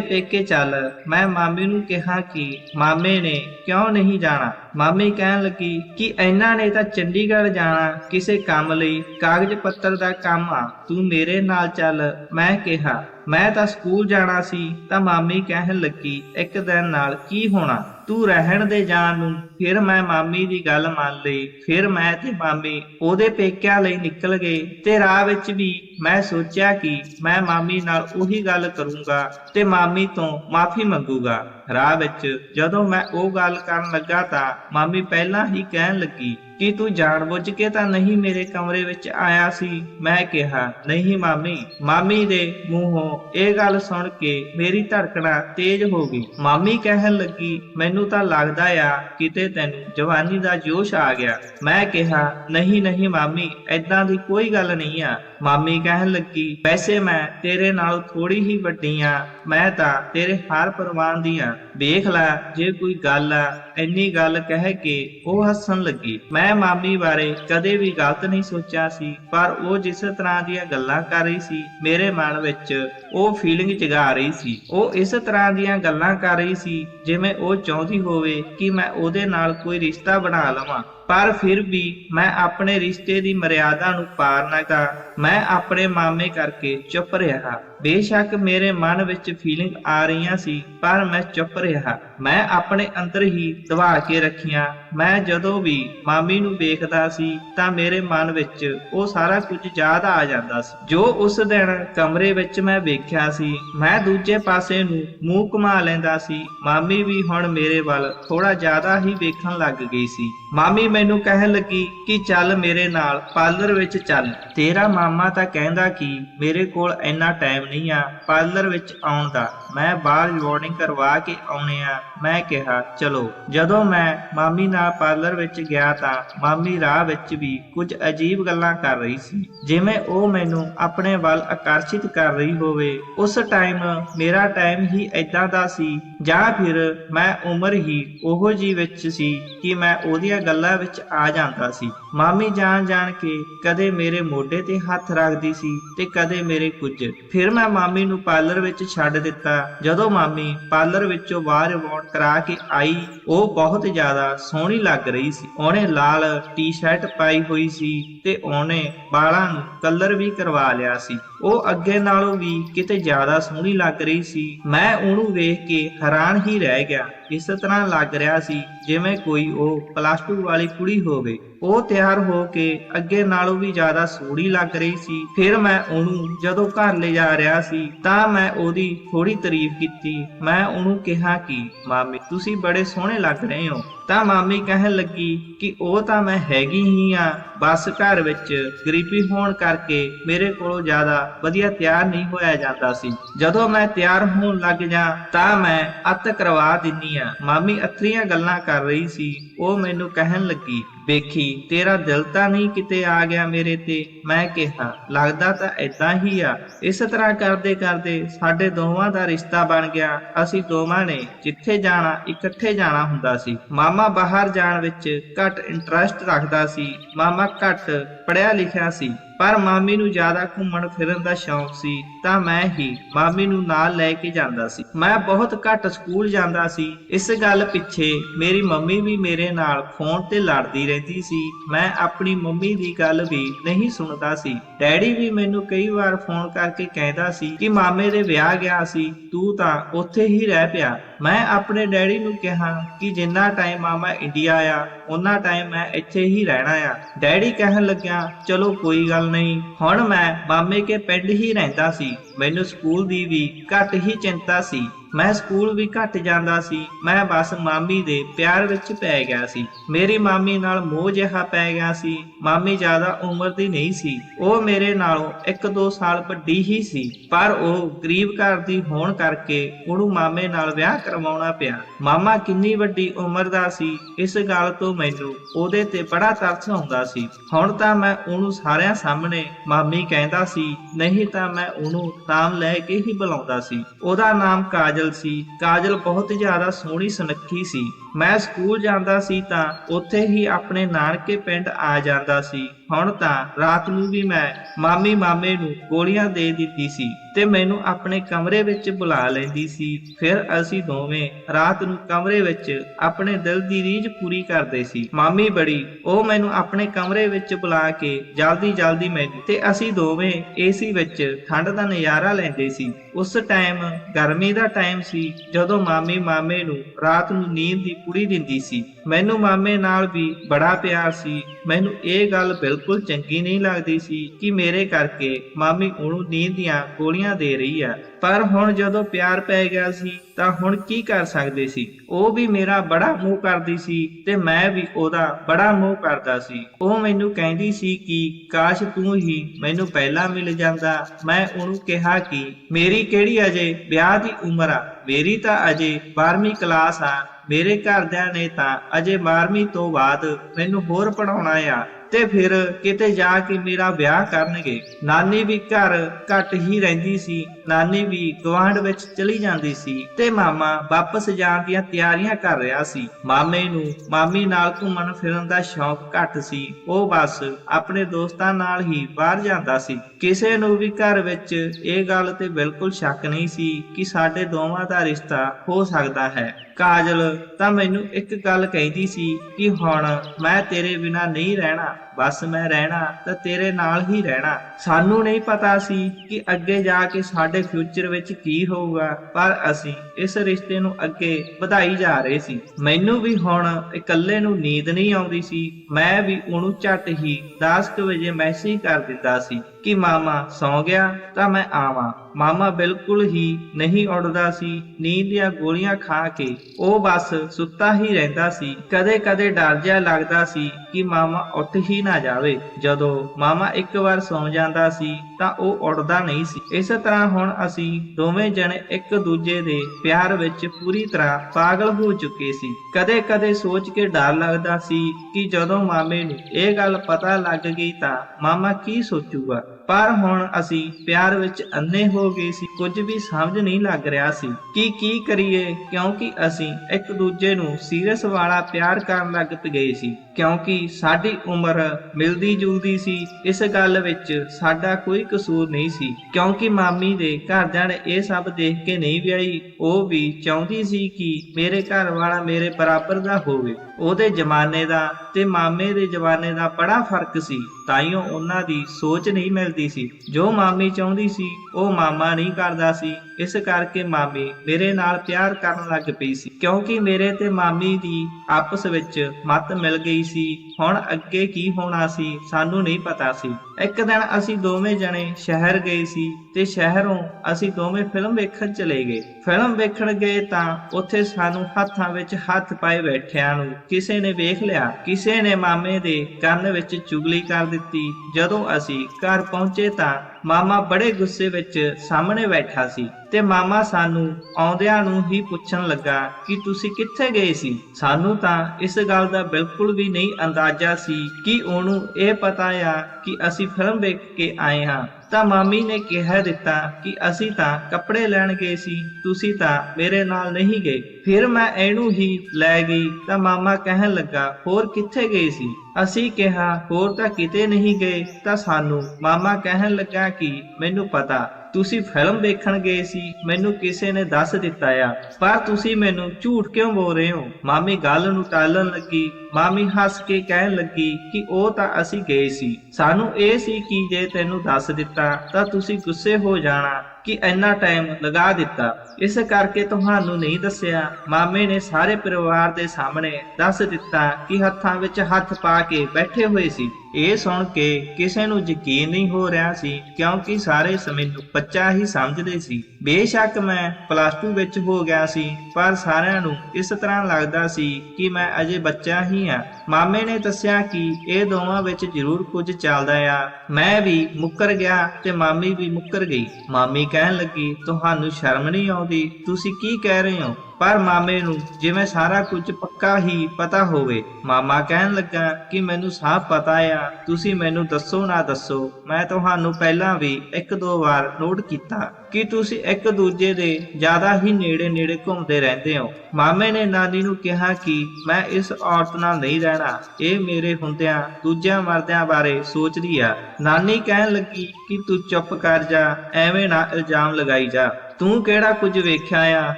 ਪੇਕੇ ਚੱਲ। ਮੈਂ ਮਾਮੀ ਨੂੰ ਕਿਹਾ ਕਿ, ਮਾਮੇ ਨੇ ਕਿਉਂ ਨਹੀਂ ਜਾਣਾ? ਮਾਮੀ ਕਹਿਣ ਲੱਗੀ ਕਿ ਇਹਨਾਂ ਨੇ ਤਾਂ ਚੰਡੀਗੜ੍ਹ ਜਾਣਾ, ਕਿਸੇ ਕੰਮ ਲਈ, ਕਾਗਜ਼ ਪੱਤਰ ਦਾ ਕੰਮ ਆ, ਤੂੰ ਮੇਰੇ ਨਾਲ ਚੱਲ, ਮੈਂ ਕਿਹਾ। ਮੈਂ ਤਾਂ ਸਕੂਲ ਜਾਣਾ ਸੀ, ਤਾਂ ਮਾਮੀ ਕਹਿਣ ਲੱਗੀ, ਇੱਕ ਦਿਨ ਨਾਲ ਕੀ ਹੋਣਾ? ਤੂੰ ਰਹਿਣ ਦੇ ਜਾਣ ਨੂੰ। ਫਿਰ ਮੈਂ ਮਾਮੀ ਦੀ ਗੱਲ ਮੰਨ ਲਈ। ਫਿਰ ਮੈਂ ਤੇ ਮਾਮੀ ਉਹਦੇ ਪੇਕਿਆਂ ਲਈ ਨਿਕਲ ਗਏ ਤੇ ਰਾਹ ਵਿੱਚ ਵੀ ਮੈਂ ਸੋਚਿਆ ਕਿ ਮੈਂ ਮਾਮੀ ਨਾਲ ਉਹੀ ਗੱਲ ਕਰੂੰਗਾ ਤੇ ਮਾਮੀ ਤੋਂ ਮਾਫੀ ਮੰਗੂਗਾ। ਰਾਹ ਵਿੱਚ ਜਦੋਂ ਮੈਂ ਉਹ ਗੱਲ ਕਰਨ ਲੱਗਾ ਤਾਂ ਮਾਮੀ ਪਹਿਲਾਂ ਹੀ ਕਹਿਣ ਲੱਗੀ ਕਿ ਤੂੰ ਜਾਣਬੁੱਝ ਕੇ ਤਾਂ ਨਹੀਂ ਮੇਰੇ ਕਮਰੇ ਵਿੱਚ ਆਇਆ ਸੀ? ਮੈਂ ਕਿਹਾ, ਨਹੀਂ ਮਾਮੀ ਮਾਮੀ ਦੇ ਮੂੰਹੋਂ ਇਹ ਗੱਲ ਸੁਣ ਕੇ ਮੇਰੀ ਧੜਕਣਾ ਤੇਜ਼ ਹੋ ਗਈ। ਮਾਮੀ ਕਹਿਣ ਲੱਗੀ, ਮੈਨੂੰ ਤਾਂ ਲੱਗਦਾ ਆ ਕਿਤੇ ਤੈਨੂੰ ਜਵਾਨੀ ਦਾ ਜੋਸ਼ ਆ ਗਿਆ। ਮੈਂ ਕਿਹਾ, ਨਹੀਂ ਨਹੀਂ ਮਾਮੀ ਐਦਾਂ ਦੀ ਕੋਈ ਗੱਲ ਨਹੀਂ ਆ। ਮਾਮੀ ਕਹਿਣ ਲੱਗੀ, ਵੈਸੇ ਮੈਂ ਤੇਰੇ ਨਾਲ ਥੋੜੀ ਹੀ ਵੱਡੀ ਆ, ਮੈਂ ਤਾਂ ਤੇਰੇ ਹਰ ਪਰਵਾਨ ਦੀ ਆ। ਵੇਖ ਲੈ, ਜੇ ਕੋਈ ਗੱਲ ਆ, ਇੰਨੀ ਗੱਲ ਕਹਿ ਕੇ ਉਹ ਹੱਸਣ ਲੱਗੀ। ਮੈਂ ਮਾਮੀ ਬਾਰੇ ਕਦੇ ਵੀ ਗਲਤ ਨਹੀਂ ਸੋਚਿਆ ਸੀ, ਪਰ ਉਹ ਜਿਸ ਤਰ੍ਹਾਂ ਦੀਆਂ ਗੱਲਾਂ ਕਰ ਰਹੀ ਸੀ, ਮੇਰੇ ਮਨ ਵਿੱਚ ਉਹ ਫੀਲਿੰਗ ਜਗਾ ਰਹੀ ਸੀ। ਉਹ ਇਸ ਤਰ੍ਹਾਂ ਦੀਆਂ ਗੱਲਾਂ ਕਰ ਰਹੀ ਸੀ, ਜਿਵੇਂ ਉਹ ਚਾਹੁੰਦੀ ਹੋਵੇ ਕਿ ਮੈਂ ਉਹਦੇ ਨਾਲ ਕੋਈ ਰਿਸ਼ਤਾ ਬਣਾ ਲਵਾਂ। ਪਰ ਫਿਰ ਵੀ ਮੈਂ ਆਪਣੇ ਰਿਸ਼ਤੇ ਦੀ ਮਰਿਆਦਾ ਨੂੰ ਪਾਰ ਨਾ ਕਰ। ਮੈਂ ਆਪਣੇ ਮਾਮੇ ਕਰਕੇ ਚੁੱਪ ਰਿਹਾ। ਬੇਸ਼ੱਕ ਮੇਰੇ ਮਨ ਵਿੱਚ ਫੀਲਿੰਗ ਆ ਰਹੀਆਂ ਸੀ, ਪਰ ਮੈਂ ਚੁੱਪ ਰਿਹਾ। ਮੈਂ ਆਪਣੇ ਅੰਦਰ ਹੀ ਦਬਾ ਕੇ ਰੱਖੀਆਂ। ਮੈਂ ਜਦੋਂ ਵੀ ਮਾਮੀ ਨੂੰ ਵੇਖਦਾ ਸੀ ਤਾਂ ਮੇਰੇ ਮਨ ਵਿੱਚ ਉਹ ਸਾਰਾ ਕੁਝ ਯਾਦ ਆ ਜਾਂਦਾ ਸੀ। ਜੋ ਉਸ ਦਿਨ ਕਮਰੇ ਵਿੱਚ ਮੈਂ ਵੇਖਿਆ ਸੀ, ਮੈਂ ਦੂਜੇ ਪਾਸੇ ਨੂੰ ਮੂੰਹ ਘੁਮਾ ਲੈਂਦਾ ਸੀ। ਮਾਮੀ ਵੀ ਹੁਣ ਮੇਰੇ ਵੱਲ ਥੋੜਾ ਜ਼ਿਆਦਾ ਹੀ ਵੇਖਣ ਲੱਗ ਗਈ ਸੀ। ਮਾਮੀ ਮੈਨੂੰ ਕਹਿਣ ਲੱਗੀ ਕਿ ਚੱਲ ਮੇਰੇ ਨਾਲ ਪਾਰਲਰ ਵਿੱਚ ਚੱਲ। ਤੇਰਾ ਮਾਮਾ ਤਾਂ ਕਹਿੰਦਾ ਕਿ ਮੇਰੇ ਕੋਲ ਇੰਨਾ ਟਾਈਮ ਨਹੀਂ ਆ ਪਾਰਲਰ ਵਿੱਚ ਆਉਣ ਦਾ। ਮੈਂ ਬਾਹਰ ਵਾਰਨਿੰਗ ਕਰਵਾ ਕੇ ਆਉਣੇ ਆ ਮੈਂ ਕਿਹਾ, ਚਲੋ। ਜਦੋਂ ਮੈਂ ਮਾਮੀ ਨਾਲ ਪਾਰਲਰ ਵਿੱਚ ਗਿਆ ਤਾਂ ਮਾਮੀ ਰਾਹ ਵਿੱਚ ਵੀ ਕੁਝ ਅਜੀਬ ਗੱਲਾਂ ਕਰ ਰਹੀ ਸੀ। ਜਿਵੇਂ ਉਹ ਮੈਨੂੰ ਆਪਣੇ ਵੱਲ ਆਕਰਸ਼ਿਤ ਕਰ ਰਹੀ ਹੋਵੇ। ਉਸ ਟਾਈਮ ਮੇਰਾ ਟਾਈਮ ਹੀ ਐਦਾਂ ਦਾ ਸੀ ਜਾਂ ਫਿਰ ਮੈਂ ਉਮਰ ਹੀ ਉਹੋ ਜੀ ਵਿੱਚ ਸੀ ਕਿ ਮੈਂ ਉਹਦੀਆਂ ਗੱਲਾਂ ਵਿੱਚ ਆ ਜਾਂਦਾ ਸੀ। ਮਾਮੀ ਜਾਣ ਜਾਣ ਕੇ ਕਦੇ ਮੇਰੇ ਮੋਢੇ ਤੇ ਹੱਥ ਰੱਖਦੀ ਸੀ ਤੇ ਕਦੇ ਮੇਰੇ ਕੁਝ। ਫਿਰ ਮੈਂ ਮਾਮੀ ਨੂੰ ਪਾਰਲਰ ਵਿੱਚ ਛੱਡ ਦਿੱਤਾ। ਜਦੋਂ ਮਾਮੀ ਪਾਰਲਰ ਵਿੱਚੋਂ ਬਾਹਰ ਵਾਉਣ ਕਰਾ ਕੇ ਆਈ, ਉਹ ਬਹੁਤ ਜ਼ਿਆਦਾ ਸੋਹਣੀ ਲੱਗ ਰਹੀ ਸੀ। ਉਹਨੇ ਲਾਲ ਟੀ-ਸ਼ਰਟ ਪਾਈ ਹੋਈ ਸੀ ਤੇ ਉਹਨੇ ਵਾਲਾਂ ਨੂੰ ਕਲਰ ਵੀ ਕਰਵਾ ਲਿਆ ਸੀ। ਉਹ ਅੱਗੇ ਨਾਲੋਂ ਵੀ ਕਿਤੇ ਜ਼ਿਆਦਾ ਸੋਹਣੀ ਲੱਗ ਰਹੀ ਸੀ। ਮੈਂ ਉਹਨੂੰ ਵੇਖ ਕੇ ਹੈਰਾਨ ਹੀ ਰਹਿ ਗਿਆ। ਇਸ ਤਰ੍ਹਾਂ ਲੱਗ ਰਿਹਾ ਸੀ ਜਿਵੇਂ ਕੋਈ ਉਹ ਪਲਾਸਟਿਕ ਵਾਲੀ ਕੁੜੀ ਹੋਵੇ। ਉਹ ਤਿਆਰ ਹੋ ਕੇ ਅੱਗੇ ਨਾਲੋਂ ਵੀ ਜ਼ਿਆਦਾ ਸੋਹਣੀ ਲੱਗ ਰਹੀ ਸੀ। ਫਿਰ ਮੈਂ ਉਹਨੂੰ ਜਦੋਂ ਘਰ ਲੈ ਜਾ ਰਿਹਾ ਸੀ ਤਾਂ ਮੈਂ ਉਹਦੀ ਥੋੜੀ ਤਾਰੀਫ ਕੀਤੀ। ਮੈਂ ਉਹਨੂੰ ਕਿਹਾ ਕਿ, ਮਾਮੀ, ਤੁਸੀਂ ਬੜੇ ਸੋਹਣੇ ਲੱਗ ਰਹੇ ਹੋ। ਤਾਂ ਮਾਮੀ ਕਹਿਣ ਲੱਗੀ ਕਿ ਉਹ ਤਾਂ ਮੈਂ ਹੈਗੀ ਹੀ ਆ। ਬਸ ਘਰ ਵਿੱਚ ਗਰੀਬੀ ਹੋਣ ਕਰਕੇ ਮੇਰੇ ਕੋਲੋਂ ਜ਼ਿਆਦਾ ਵਧੀਆ ਤਿਆਰ ਨਹੀਂ ਹੋਇਆ ਜਾਂਦਾ ਸੀ। ਜਦੋਂ ਮੈਂ ਤਿਆਰ ਹੋਣ ਲੱਗ ਜਾ ਤਾਂ ਮੈਂ ਅੱਤ ਕਰਵਾ ਦਿੰਨੀ ਆ ਮਾਮੀ ਅਥਰੀਆਂ ਗੱਲਾਂ ਕਰ ਰਹੀ ਸੀ। ਉਹ ਮੈਨੂੰ ਕਹਿਣ ਲੱਗੀ, ਵੇਖੀ, ਤੇਰਾ ਦਿਲ ਤਾਂ ਨਹੀਂ ਕਿਤੇ ਆ ਗਿਆ ਮੇਰੇ ਤੇ? ਮੈਂ ਕਿਹਾ, ਲੱਗਦਾ ਤਾਂ ਐਦਾਂ ਹੀ ਆ। ਇਸ ਤਰ੍ਹਾਂ ਕਰਦੇ ਕਰਦੇ ਸਾਡੇ ਦੋਵਾਂ ਦਾ ਰਿਸ਼ਤਾ ਬਣ ਗਿਆ। ਅਸੀਂ ਦੋਵਾਂ ਨੇ ਜਿੱਥੇ ਜਾਣਾ, ਇਕੱਠੇ ਜਾਣਾ ਹੁੰਦਾ ਸੀ। ਮਾਮਾ ਬਾਹਰ ਜਾਣ ਵਿੱਚ ਘੱਟ ਇੰਟਰਸਟ ਰੱਖਦਾ ਸੀ। ਮਾਮਾ ਘੱਟ ਪੜਿਆ ਲਿਖਿਆ ਸੀ। ਪਰ ਮਾਮੀ ਨੂੰ ਜ਼ਿਆਦਾ ਘੁੰਮਣ ਫਿਰਨ ਦਾ ਸ਼ੌਂਕ ਸੀ, ਤਾਂ ਮੈਂ ਹੀ ਮਾਮੀ ਨੂੰ ਨਾਲ ਲੈ ਕੇ ਜਾਂਦਾ ਸੀ। ਮੈਂ ਬਹੁਤ ਘੱਟ ਸਕੂਲ ਜਾਂਦਾ ਸੀ। ਇਸ ਗੱਲ ਪਿੱਛੇ ਮੇਰੀ ਮੰਮੀ ਵੀ ਮੇਰੇ ਨਾਲ ਫੋਨ ਤੇ ਲੜਦੀ ਰਹਿੰਦੀ ਸੀ। ਮੈਂ ਆਪਣੀ ਮੰਮੀ ਦੀ ਗੱਲ ਵੀ ਨਹੀਂ ਸੁਣਦਾ ਸੀ। ਡੈਡੀ ਵੀ ਮੈਨੂੰ ਕਈ ਵਾਰ ਫੋਨ ਕਰਕੇ ਕਹਿੰਦਾ ਸੀ ਕਿ ਮਾਮੇ ਦੇ ਵਿਆਹ ਗਿਆ ਸੀ, ਤੂੰ ਤਾਂ ਉੱਥੇ ਹੀ ਰਹਿ ਪਿਆ। ਮੈਂ ਆਪਣੇ ਡੈਡੀ ਨੂੰ ਕਿਹਾ ਕਿ ਜਿੰਨਾ ਟਾਈਮ ਮਾਮਾ ਇੰਡੀਆ ਆ ਉਹਨਾਂ ਟਾਈਮ ਮੈਂ ਇੱਥੇ ਹੀ ਰਹਿਣਾ ਆ। ਡੈਡੀ ਕਹਿਣ ਲੱਗਿਆ, ਚਲੋ ਕੋਈ ਗੱਲ ਨਹੀਂ, ਹੁਣ ਮੈਂ ਮਾਮੇ ਕੇ ਪਿੰਡ ਹੀ ਰਹਿੰਦਾ ਸੀ। ਮੈਨੂੰ ਸਕੂਲ ਦੀ ਵੀ ਘੱਟ ਹੀ ਚਿੰਤਾ ਸੀ। ਮੈਂ ਸਕੂਲ ਵੀ ਘੱਟ ਜਾਂਦਾ ਸੀ। ਮੈਂ ਬਸ ਮਾਮੀ ਦੇ ਪਿਆਰ ਵਿੱਚ ਪੈ ਗਿਆ ਸੀ। ਮੇਰੀ ਮਾਮੀ ਨਾਲ ਮੋਹ ਜਿਹਾ ਪੈ ਗਿਆ ਸੀ। ਮਾਮੀ ਜ਼ਿਆਦਾ ਉਮਰ ਦੀ ਨਹੀਂ ਸੀ। ਉਹ ਮੇਰੇ ਨਾਲੋਂ 1-2 ਸਾਲ ਵੱਡੀ ਹੀ ਸੀ। ਪਰ ਉਹ ਗਰੀਬ ਘਰ ਦੀ ਹੋਣ ਕਰਕੇ ਉਹਨੂੰ ਮਾਮੇ ਨਾਲ ਵਿਆਹ ਕਰਵਾਉਣਾ ਪਿਆ। ਮਾਮਾ ਕਿੰਨੀ ਵੱਡੀ ਉਮਰ ਦਾ ਸੀ। ਇਸ ਗੱਲ ਤੋਂ ਮੈਨੂੰ ਉਹਦੇ ਤੇ ਬੜਾ ਤਰਸ ਆਉਂਦਾ ਸੀ। ਹੁਣ ਤਾਂ ਮੈਂ ਉਹਨੂੰ ਸਾਰਿਆਂ ਸਾਹਮਣੇ ਮਾਮੀ ਕਹਿੰਦਾ ਸੀ। ਨਹੀਂ ਤਾਂ ਮੈਂ ਉਹਨੂੰ ਨਾਮ ਲੈ ਕੇ ਹੀ ਬੁਲਾਉਂਦਾ ਸੀ। ਉਹਦਾ ਨਾਮ ਕਾਜਲ ਸੀ। ਕਾਜਲ ਬਹੁਤ ਜ਼ਿਆਦਾ ਸੋਹਣੀ ਸੁਨੱਖੀ ਸੀ। ਮੈਂ ਸਕੂਲ ਜਾਂਦਾ ਸੀ ਤਾਂ ਉੱਥੇ ਹੀ ਆਪਣੇ ਨਾਨਕੇ ਪਿੰਡ ਆ ਜਾਂਦਾ ਸੀ। ਹੁਣ ਤਾਂ ਰਾਤ ਨੂੰ ਵੀ ਮੈਂ ਮਾਮੀ ਮਾਮੇ ਨੂੰ ਗੋਲੀਆਂ ਦੇ ਦਿੱਤੀ ਸੀ ਤੇ ਮੈਨੂੰ ਆਪਣੇ ਕਮਰੇ ਵਿੱਚ ਬੁਲਾ ਲੈਂਦੀ ਸੀ। ਫਿਰ ਅਸੀਂ ਦੋਵੇਂ ਰਾਤ ਨੂੰ ਕਮਰੇ ਵਿੱਚ ਆਪਣੇ ਦਿਲ ਦੀ ਰੀਝ ਪੂਰੀ ਕਰਦੇ ਸੀ। ਮਾਮੀ ਬੜੀ, ਉਹ ਮੈਨੂੰ ਆਪਣੇ ਕਮਰੇ ਵਿੱਚ ਬੁਲਾ ਕੇ ਜਲਦੀ ਜਲਦੀ ਮੈਨੂੰ ਤੇ ਅਸੀਂ ਦੋਵੇਂ ਏਸੀ ਵਿੱਚ ਠੰਡ ਦਾ ਨਜ਼ਾਰਾ ਲੈਂਦੇ ਸੀ। ਉਸ ਟਾਈਮ ਗਰਮੀ ਦਾ ਟਾਈਮ ਸੀ ਜਦੋਂ ਮਾਮੀ ਮਾਮੇ ਨੂੰ ਰਾਤ ਨੂੰ ਨੀਂਦ ਦੀ ਕੁੜੀ ਦਿੰਦੀ ਸੀ। ਮੈਨੂੰ ਮਾਮੇ ਨਾਲ ਵੀ ਬੜਾ ਪਿਆਰ ਸੀ। ਮੈਨੂੰ ਇਹ ਗੱਲ ਬਿਲਕੁਲ ਚੰਗੀ ਨਹੀਂ ਲੱਗਦੀ ਸੀ ਕਿ ਮੇਰੇ ਕਰਕੇ ਮਾਮੀ ਉਹਨੂੰ ਨੀਂਦ ਦੀਆਂ ਗੋਲੀਆਂ ਦੇ ਰਹੀ ਆ। ਪਰ ਹੁਣ ਜਦੋਂ ਪਿਆਰ ਪੈ ਗਿਆ ਸੀ, ਤਾਂ ਹੁਣ ਕੀ ਕਰ ਸਕਦੇ ਸੀ? ਉਹ ਵੀ ਮੇਰਾ ਬੜਾ ਮੋਹ ਕਰਦੀ ਸੀ ਤੇ ਮੈਂ ਵੀ ਉਹਦਾ ਬੜਾ ਮੋਹ ਕਰਦਾ ਸੀ। ਉਹ ਮੈਨੂੰ ਕਹਿੰਦੀ ਸੀ ਕਿ, ਕਾਸ਼ ਤੂੰ ਹੀ ਮੈਨੂੰ ਪਹਿਲਾਂ ਮਿਲ ਜਾਂਦਾ। ਮੈਂ ਉਹਨੂੰ ਕਿਹਾ ਕਿ, ਮੇਰੀ ਕਿਹੜੀ ਅਜੇ ਵਿਆਹ ਦੀ ਉਮਰ ਆ? ਮੇਰੀ ਤਾਂ ਅਜੇ 12ਵੀਂ ਕਲਾਸ ਆ। ਮੇਰੇ ਘਰਦਿਆਂ ਨੇ ਤਾਂ ਅਜੇ 12ਵੀਂ ਤੋਂ ਬਾਅਦ ਮੈਨੂੰ ਹੋਰ ਪੜਾਉਣਾ ਆ ਤੇ ਫਿਰ ਕਿਤੇ ਜਾ ਕੇ ਮੇਰਾ ਵਿਆਹ ਕਰਨਗੇ। ਨਾਨੀ ਵੀ ਘਰ ਘੱਟ ਹੀ ਰਹਿੰਦੀ ਸੀ। ਨਾਨੀ ਵੀ ਗਵਾਂਢ ਵਿੱਚ ਚਲੀ ਜਾਂਦੀ ਸੀ ਤੇ ਮਾਮਾ ਵਾਪਸ ਜਾਣ ਦੀਆਂ ਤਿਆਰੀਆਂ ਕਰ ਰਿਹਾ ਸੀ। ਮਾਮੇ ਨੂੰ ਮਾਮੀ ਨਾਲ ਘੁੰਮਣ ਫਿਰਨ ਦਾ ਸ਼ੌਂਕ ਘੱਟ ਸੀ। ਉਹ ਬਸ ਆਪਣੇ ਦੋਸਤਾਂ ਨਾਲ ਹੀ ਬਾਹਰ ਜਾਂਦਾ ਸੀ। ਕਿਸੇ ਨੂੰ ਵੀ ਘਰ ਵਿੱਚ ਇਹ ਗੱਲ ਤੇ ਬਿਲਕੁਲ ਸ਼ੱਕ ਨਹੀਂ ਸੀ ਕਿ ਸਾਡੇ ਦੋਵਾਂ ਦਾ ਰਿਸ਼ਤਾ ਹੋ ਸਕਦਾ ਹੈ। ਕਾਜਲ ਤਾਂ ਮੈਨੂੰ ਇੱਕ ਗੱਲ ਕਹਿੰਦੀ ਸੀ ਕਿ ਹੁਣ ਮੈਂ ਤੇਰੇ ਬਿਨਾ ਨਹੀਂ ਰਹਿਣਾ। ਬਸ ਮੈਂ ਰਹਿਣਾ, ਤਾਂ ਤੇਰੇ ਨਾਲ ਹੀ ਰਹਿਣਾ। ਸਾਨੂੰ ਨਹੀਂ ਪਤਾ ਸੀ ਕਿ ਅੱਗੇ ਜਾ ਕੇ ਸਾਡੇ ਫਿਊਚਰ ਵਿੱਚ ਕੀ ਹੋਊਗਾ, ਪਰ ਅਸੀਂ ਇਸ ਰਿਸ਼ਤੇ ਨੂੰ ਅੱਗੇ ਵਧਾਈ ਜਾ ਰਹੇ ਸੀ। ਮੈਨੂੰ ਵੀ ਹੁਣ ਇਕੱਲੇ ਨੂੰ ਨੀਂਦ ਨਹੀਂ ਆਉਂਦੀ ਸੀ। ਮੈਂ ਵੀ ਉਹਨੂੰ ਝੱਟ ਹੀ 10 ਵਜੇ ਮੈਸੇਜ ਕਰ ਦਿੰਦਾ ਸੀ ਕਿ ਮਾਮਾ ਸੌ ਗਿਆ, ਤਾਂ ਮੈਂ ਆਵਾਂ। ਮਾਮਾ ਬਿਲਕੁਲ ਹੀ ਨਹੀਂ ਉੱਠਦਾ ਸੀ। ਨੀਂਦ ਦੀਆਂ ਗੋਲੀਆਂ ਖਾ ਕੇ ਉਹ ਬਸ ਸੁੱਤਾ ਹੀ ਰਹਿੰਦਾ ਸੀ। ਕਦੇ-ਕਦੇ ਡਰ ਜਿਹਾ ਲੱਗਦਾ ਸੀ ਕਿ ਮਾਮਾ ਉੱਠ ਹੀ ਨਾ ਜਾਵੇ। ਜਦੋਂ ਮਾਮਾ ਇੱਕ ਵਾਰ ਸੌਂ ਜਾਂਦਾ ਸੀ, ਤਾਂ ਉਹ ਉੱਠਦਾ ਨਹੀਂ ਸੀ। ਇਸ ਤਰ੍ਹਾਂ ਹੁਣ ਅਸੀਂ ਦੋਵੇਂ ਜਣੇ ਇੱਕ ਦੂਜੇ ਦੇ ਪਿਆਰ ਵਿੱਚ ਪੂਰੀ ਤਰ੍ਹਾਂ ਪਾਗਲ ਹੋ ਚੁੱਕੇ ਸੀ। ਕਦੇ-ਕਦੇ ਸੋਚ ਕੇ ਡਰ ਲੱਗਦਾ ਸੀ ਕਿ ਜਦੋਂ ਮਾਮੇ ਨੂੰ ਇਹ ਗੱਲ ਪਤਾ ਲੱਗ ਗਈ ਤਾਂ ਮਾਮਾ ਕੀ ਸੋਚੂਗਾ। ਪਰ ਹੁਣ ਅਸੀਂ ਪਿਆਰ ਵਿੱਚ ਅੰਨੇ ਹੋ ਗਏ ਸੀ। ਕੁਝ ਵੀ ਸਮਝ ਨਹੀਂ ਲੱਗ ਰਿਹਾ ਸੀ ਕਿ ਕੀ ਕਰੀਏ, ਕਿਉਂਕਿ ਅਸੀਂ ਇੱਕ ਦੂਜੇ ਨੂੰ ਸੀਰੀਅਸ ਵਾਲਾ ਪਿਆਰ ਕਰਨ ਲੱਗ ਗਏ ਸੀ। ਕਿਉਂਕਿ ਸਾਡੀ ਉਮਰ ਮਿਲਦੀ ਜੁਲਦੀ ਸੀ, ਇਸ ਗੱਲ ਵਿੱਚ ਸਾਡਾ ਕੋਈ ਕਸੂਰ ਨਹੀਂ ਸੀ। ਕਿਉਂਕਿ ਮਾਮੀ ਦੇ ਘਰਦਿਆਂ ਨੇ ਇਹ ਸਭ ਦੇਖ ਕੇ ਨਹੀਂ ਵਿਆਹੀ, ਉਹ ਵੀ ਚਾਹੁੰਦੀ ਸੀ ਕਿ ਮੇਰੇ ਘਰ ਵਾਲਾ ਮੇਰੇ ਬਰਾਬਰ ਦਾ ਹੋਵੇ। ਉਹਦੇ ਜ਼ਮਾਨੇ ਦਾ ਤੇ ਮਾਮੇ ਦੇ ਜ਼ਮਾਨੇ ਦਾ ਬੜਾ ਫ਼ਰਕ ਸੀ। ਤਾਈਓ ਉਹਨਾਂ ਦੀ ਸੋਚ ਨਹੀਂ ਮਿਲਦੀ ਸੀ। ਜੋ ਮਾਮੀ ਚਾਹੁੰਦੀ ਸੀ, ਉਹ ਮਾਮਾ ਨਹੀਂ ਕਰਦਾ ਸੀ। ਇਸ ਕਰਕੇ ਮਾਮੀ ਮੇਰੇ ਨਾਲ ਪਿਆਰ ਕਰਨ ਲੱਗ ਪਈ ਸੀ। ਕਿਉਂਕਿ ਮੇਰੇ ਤੇ ਮਾਮੀ ਦੀ ਆਪਸ ਵਿੱਚ ਮਤ ਮਿਲ ਗਈ ਸੀ। ਹੁਣ ਅੱਗੇ ਕੀ ਹੋਣਾ ਸੀ, ਸਾਨੂੰ ਨਹੀਂ ਪਤਾ ਸੀ। ਇੱਕ ਦਿਨ ਅਸੀਂ ਦੋਵੇਂ ਜਣੇ ਸ਼ਹਿਰ ਗਏ ਸੀ ਤੇ ਸ਼ਹਿਰੋਂ ਅਸੀਂ ਦੋਵੇਂ ਫਿਲਮ ਵੇਖਣ ਚਲੇ ਗਏ। ਫਿਲਮ ਵੇਖਣ ਗਏ ਤਾਂ ਉੱਥੇ ਸਾਨੂੰ ਹੱਥਾਂ ਵਿੱਚ ਹੱਥ ਪਾਏ ਬੈਠਿਆਂ ਨੂੰ ਕਿਸੇ ਨੇ ਵੇਖ ਲਿਆ। ਕਿਸੇ ਨੇ ਮਾਮੇ ਦੇ ਕੰਨ ਵਿੱਚ ਚੁਗਲੀ ਕਰ ਦਿੱਤੀ। ਜਦੋਂ ਅਸੀਂ ਘਰ ਪਹੁੰਚੇ ਤਾਂ ਮਾਮਾ ਬੜੇ ਗੁੱਸੇ ਵਿੱਚ ਸਾਹਮਣੇ ਬੈਠਾ ਸੀ ਤੇ ਮਾਮਾ ਸਾਨੂੰ ਆਉਂਦਿਆਂ ਨੂੰ ਹੀ ਪੁੱਛਣ ਲੱਗਾ ਕਿ ਤੁਸੀਂ ਕਿੱਥੇ ਗਏ ਸੀ? ਸਾਨੂੰ ਤਾਂ ਇਸ ਗੱਲ ਦਾ ਬਿਲਕੁਲ ਵੀ ਨਹੀਂ ਅੰਦਾਜ਼ਾ ਸੀ ਕਿ ਉਹਨੂੰ ਇਹ ਪਤਾ ਆ ਕਿ ਅਸੀਂ ਫਿਲਮ ਵੇਖ ਕੇ ਆਏ ਹਾਂ। ਤਾਂ ਮਾਮੀ ਨੇ ਕਹਿ ਦਿੱਤਾ ਕਿ ਅਸੀਂ ਤਾਂ ਕੱਪੜੇ ਲੈਣ ਗਏ ਸੀ, ਤੁਸੀਂ ਤਾਂ ਮੇਰੇ ਨਾਲ ਨਹੀਂ ਗਏ। ਫਿਰ ਮੈਂ ਇਹਨੂੰ ਹੀ ਲੈ ਗਈ, ਤਾਂ ਮਾਮਾ ਕਹਿਣ ਲੱਗਾ, ਹੋਰ ਕਿੱਥੇ ਗਏ ਸੀ? ਅਸੀਂ ਕਿਹਾ, ਹੋਰ ਤਾਂ ਕਿਤੇ ਨਹੀਂ ਗਏ, ਤਾਂ ਸਾਨੂੰ ਮਾਮਾ ਕਹਿਣ ਲੱਗਾ ਕਿ ਮੈਨੂੰ ਪਤਾ ਤੁਸੀਂ ਫਿਲਮ ਵੇਖਣ ਗਏ ਸੀ, ਮੈਨੂੰ ਕਿਸੇ ਨੇ ਦੱਸ ਦਿੱਤਾ ਆ। ਪਰ ਤੁਸੀਂ ਮੈਨੂੰ ਝੂਠ ਕਿਉਂ ਬੋਲ ਰਹੇ ਹੋ? ਮਾਮੀ ਗੱਲ ਨੂੰ ਟਾਲਣ ਲੱਗੀ, ਮਾਮੀ ਹੱਸ ਕੇ ਕਹਿਣ ਲੱਗੀ ਕਿ ਉਹ ਤਾਂ ਅਸੀਂ ਗਏ ਸੀ। ਸਾਨੂੰ ਇਹ ਸੀ ਕਿ ਜੇ ਤੈਨੂੰ ਦੱਸ ਦਿੱਤਾ, ਤਾਂ ਤੁਸੀਂ ਗੁੱਸੇ ਹੋ ਜਾਣਾ। ਕਿ ਇੰਨਾ ਟਾਈਮ ਲਗਾ ਦਿੱਤਾ। ਇਸ ਕਰਕੇ ਤੁਹਾਨੂੰ ਨਹੀਂ ਦੱਸਿਆ। ਮਾਮੇ ਨੇ ਸਾਰੇ ਪਰਿਵਾਰ ਦੇ ਸਾਹਮਣੇ ਦੱਸ ਦਿੱਤਾ ਕਿ ਹੱਥਾਂ ਵਿੱਚ ਹੱਥ ਪਾ ਕੇ ਬੈਠੇ ਹੋਏ ਸੀ। ਇਹ ਸੁਣ ਕੇ ਕਿਸੇ ਨੂੰ ਯਕੀਨ ਨਹੀਂ ਹੋ ਰਿਹਾ ਸੀ, ਕਿਉਂਕਿ ਸਾਰੇ ਸਮੇਂ ਨੂੰ ਬੱਚਾ ਹੀ ਸਮਝਦੇ ਸੀ। ਬੇਸ਼ੱਕ ਮੈਂ ਪਲੱਸ 2 ਵਿੱਚ ਹੋ ਗਿਆ ਸੀ, ਪਰ ਸਾਰਿਆਂ ਨੂੰ ਇਸ ਤਰ੍ਹਾਂ ਲੱਗਦਾ ਸੀ ਕਿ ਮੈਂ ਅਜੇ ਬੱਚਾ ਹੀ ਹਾਂ ਮਾਮੇ ਨੇ ਦੱਸਿਆ ਕਿ ਇਹ ਦੋਵਾਂ ਵਿੱਚ ਜ਼ਰੂਰ ਕੁਝ ਚੱਲਦਾ ਆ। ਮੈਂ ਵੀ ਮੁੱਕਰ ਗਿਆ ਤੇ ਮਾਮੀ ਵੀ ਮੁੱਕਰ ਗਈ। ਮਾਮੀ ਕਹਿਣ ਲੱਗੀ ਤੁਹਾਨੂੰ ਸ਼ਰਮ ਨਹੀਂ ਆਉਂਦੀ? ਤੁਸੀਂ ਕੀ ਕਹਿ ਰਹੇ ਹੋ? ਪਰ ਮਾਮੇ ਨੂੰ ਜਿਵੇਂ ਸਾਰਾ ਕੁਝ ਪੱਕਾ ਹੀ ਪਤਾ ਹੋਵੇ, ਮਾਮਾ ਕਹਿਣ ਲੱਗਾ ਕਿ ਮੈਨੂੰ ਸਾਫ਼ ਪਤਾ ਆ, ਤੁਸੀਂ ਮੈਨੂੰ ਦੱਸੋ ਨਾ ਦੱਸੋ, ਮੈਂ ਤੁਹਾਨੂੰ ਪਹਿਲਾਂ ਵੀ ਇੱਕ ਦੋ ਵਾਰ ਨੋਟ ਕੀਤਾ ਕਿ ਤੁਸੀਂ ਇੱਕ ਦੂਜੇ ਦੇ ਜ਼ਿਆਦਾ ਹੀ ਨੇੜੇ ਨੇੜੇ ਘੁੰਮਦੇ ਰਹਿੰਦੇ ਹੋ। ਮਾਮੇ ਨੇ ਨਾਨੀ ਨੂੰ ਕਿਹਾ ਕਿ ਮੈਂ ਇਸ ਔਰਤ ਨਾਲ ਨਹੀਂ ਰਹਿਣਾ, ਇਹ ਮੇਰੇ ਹੁੰਦਿਆਂ, ਦੂਜਿਆਂ ਮਰਦਿਆਂ ਬਾਰੇ ਸੋਚਦੀ ਆ। ਨਾਨੀ ਕਹਿਣ ਲੱਗੀ ਕਿ ਤੂੰ ਚੁੱਪ ਕਰ ਜਾ, ਐਵੇਂ ਨਾ ਇਲਜ਼ਾਮ ਲਗਾਈ ਜਾ। ਤੂੰ ਕਿਹੜਾ ਕੁਝ ਵੇਖਿਆ ਆ?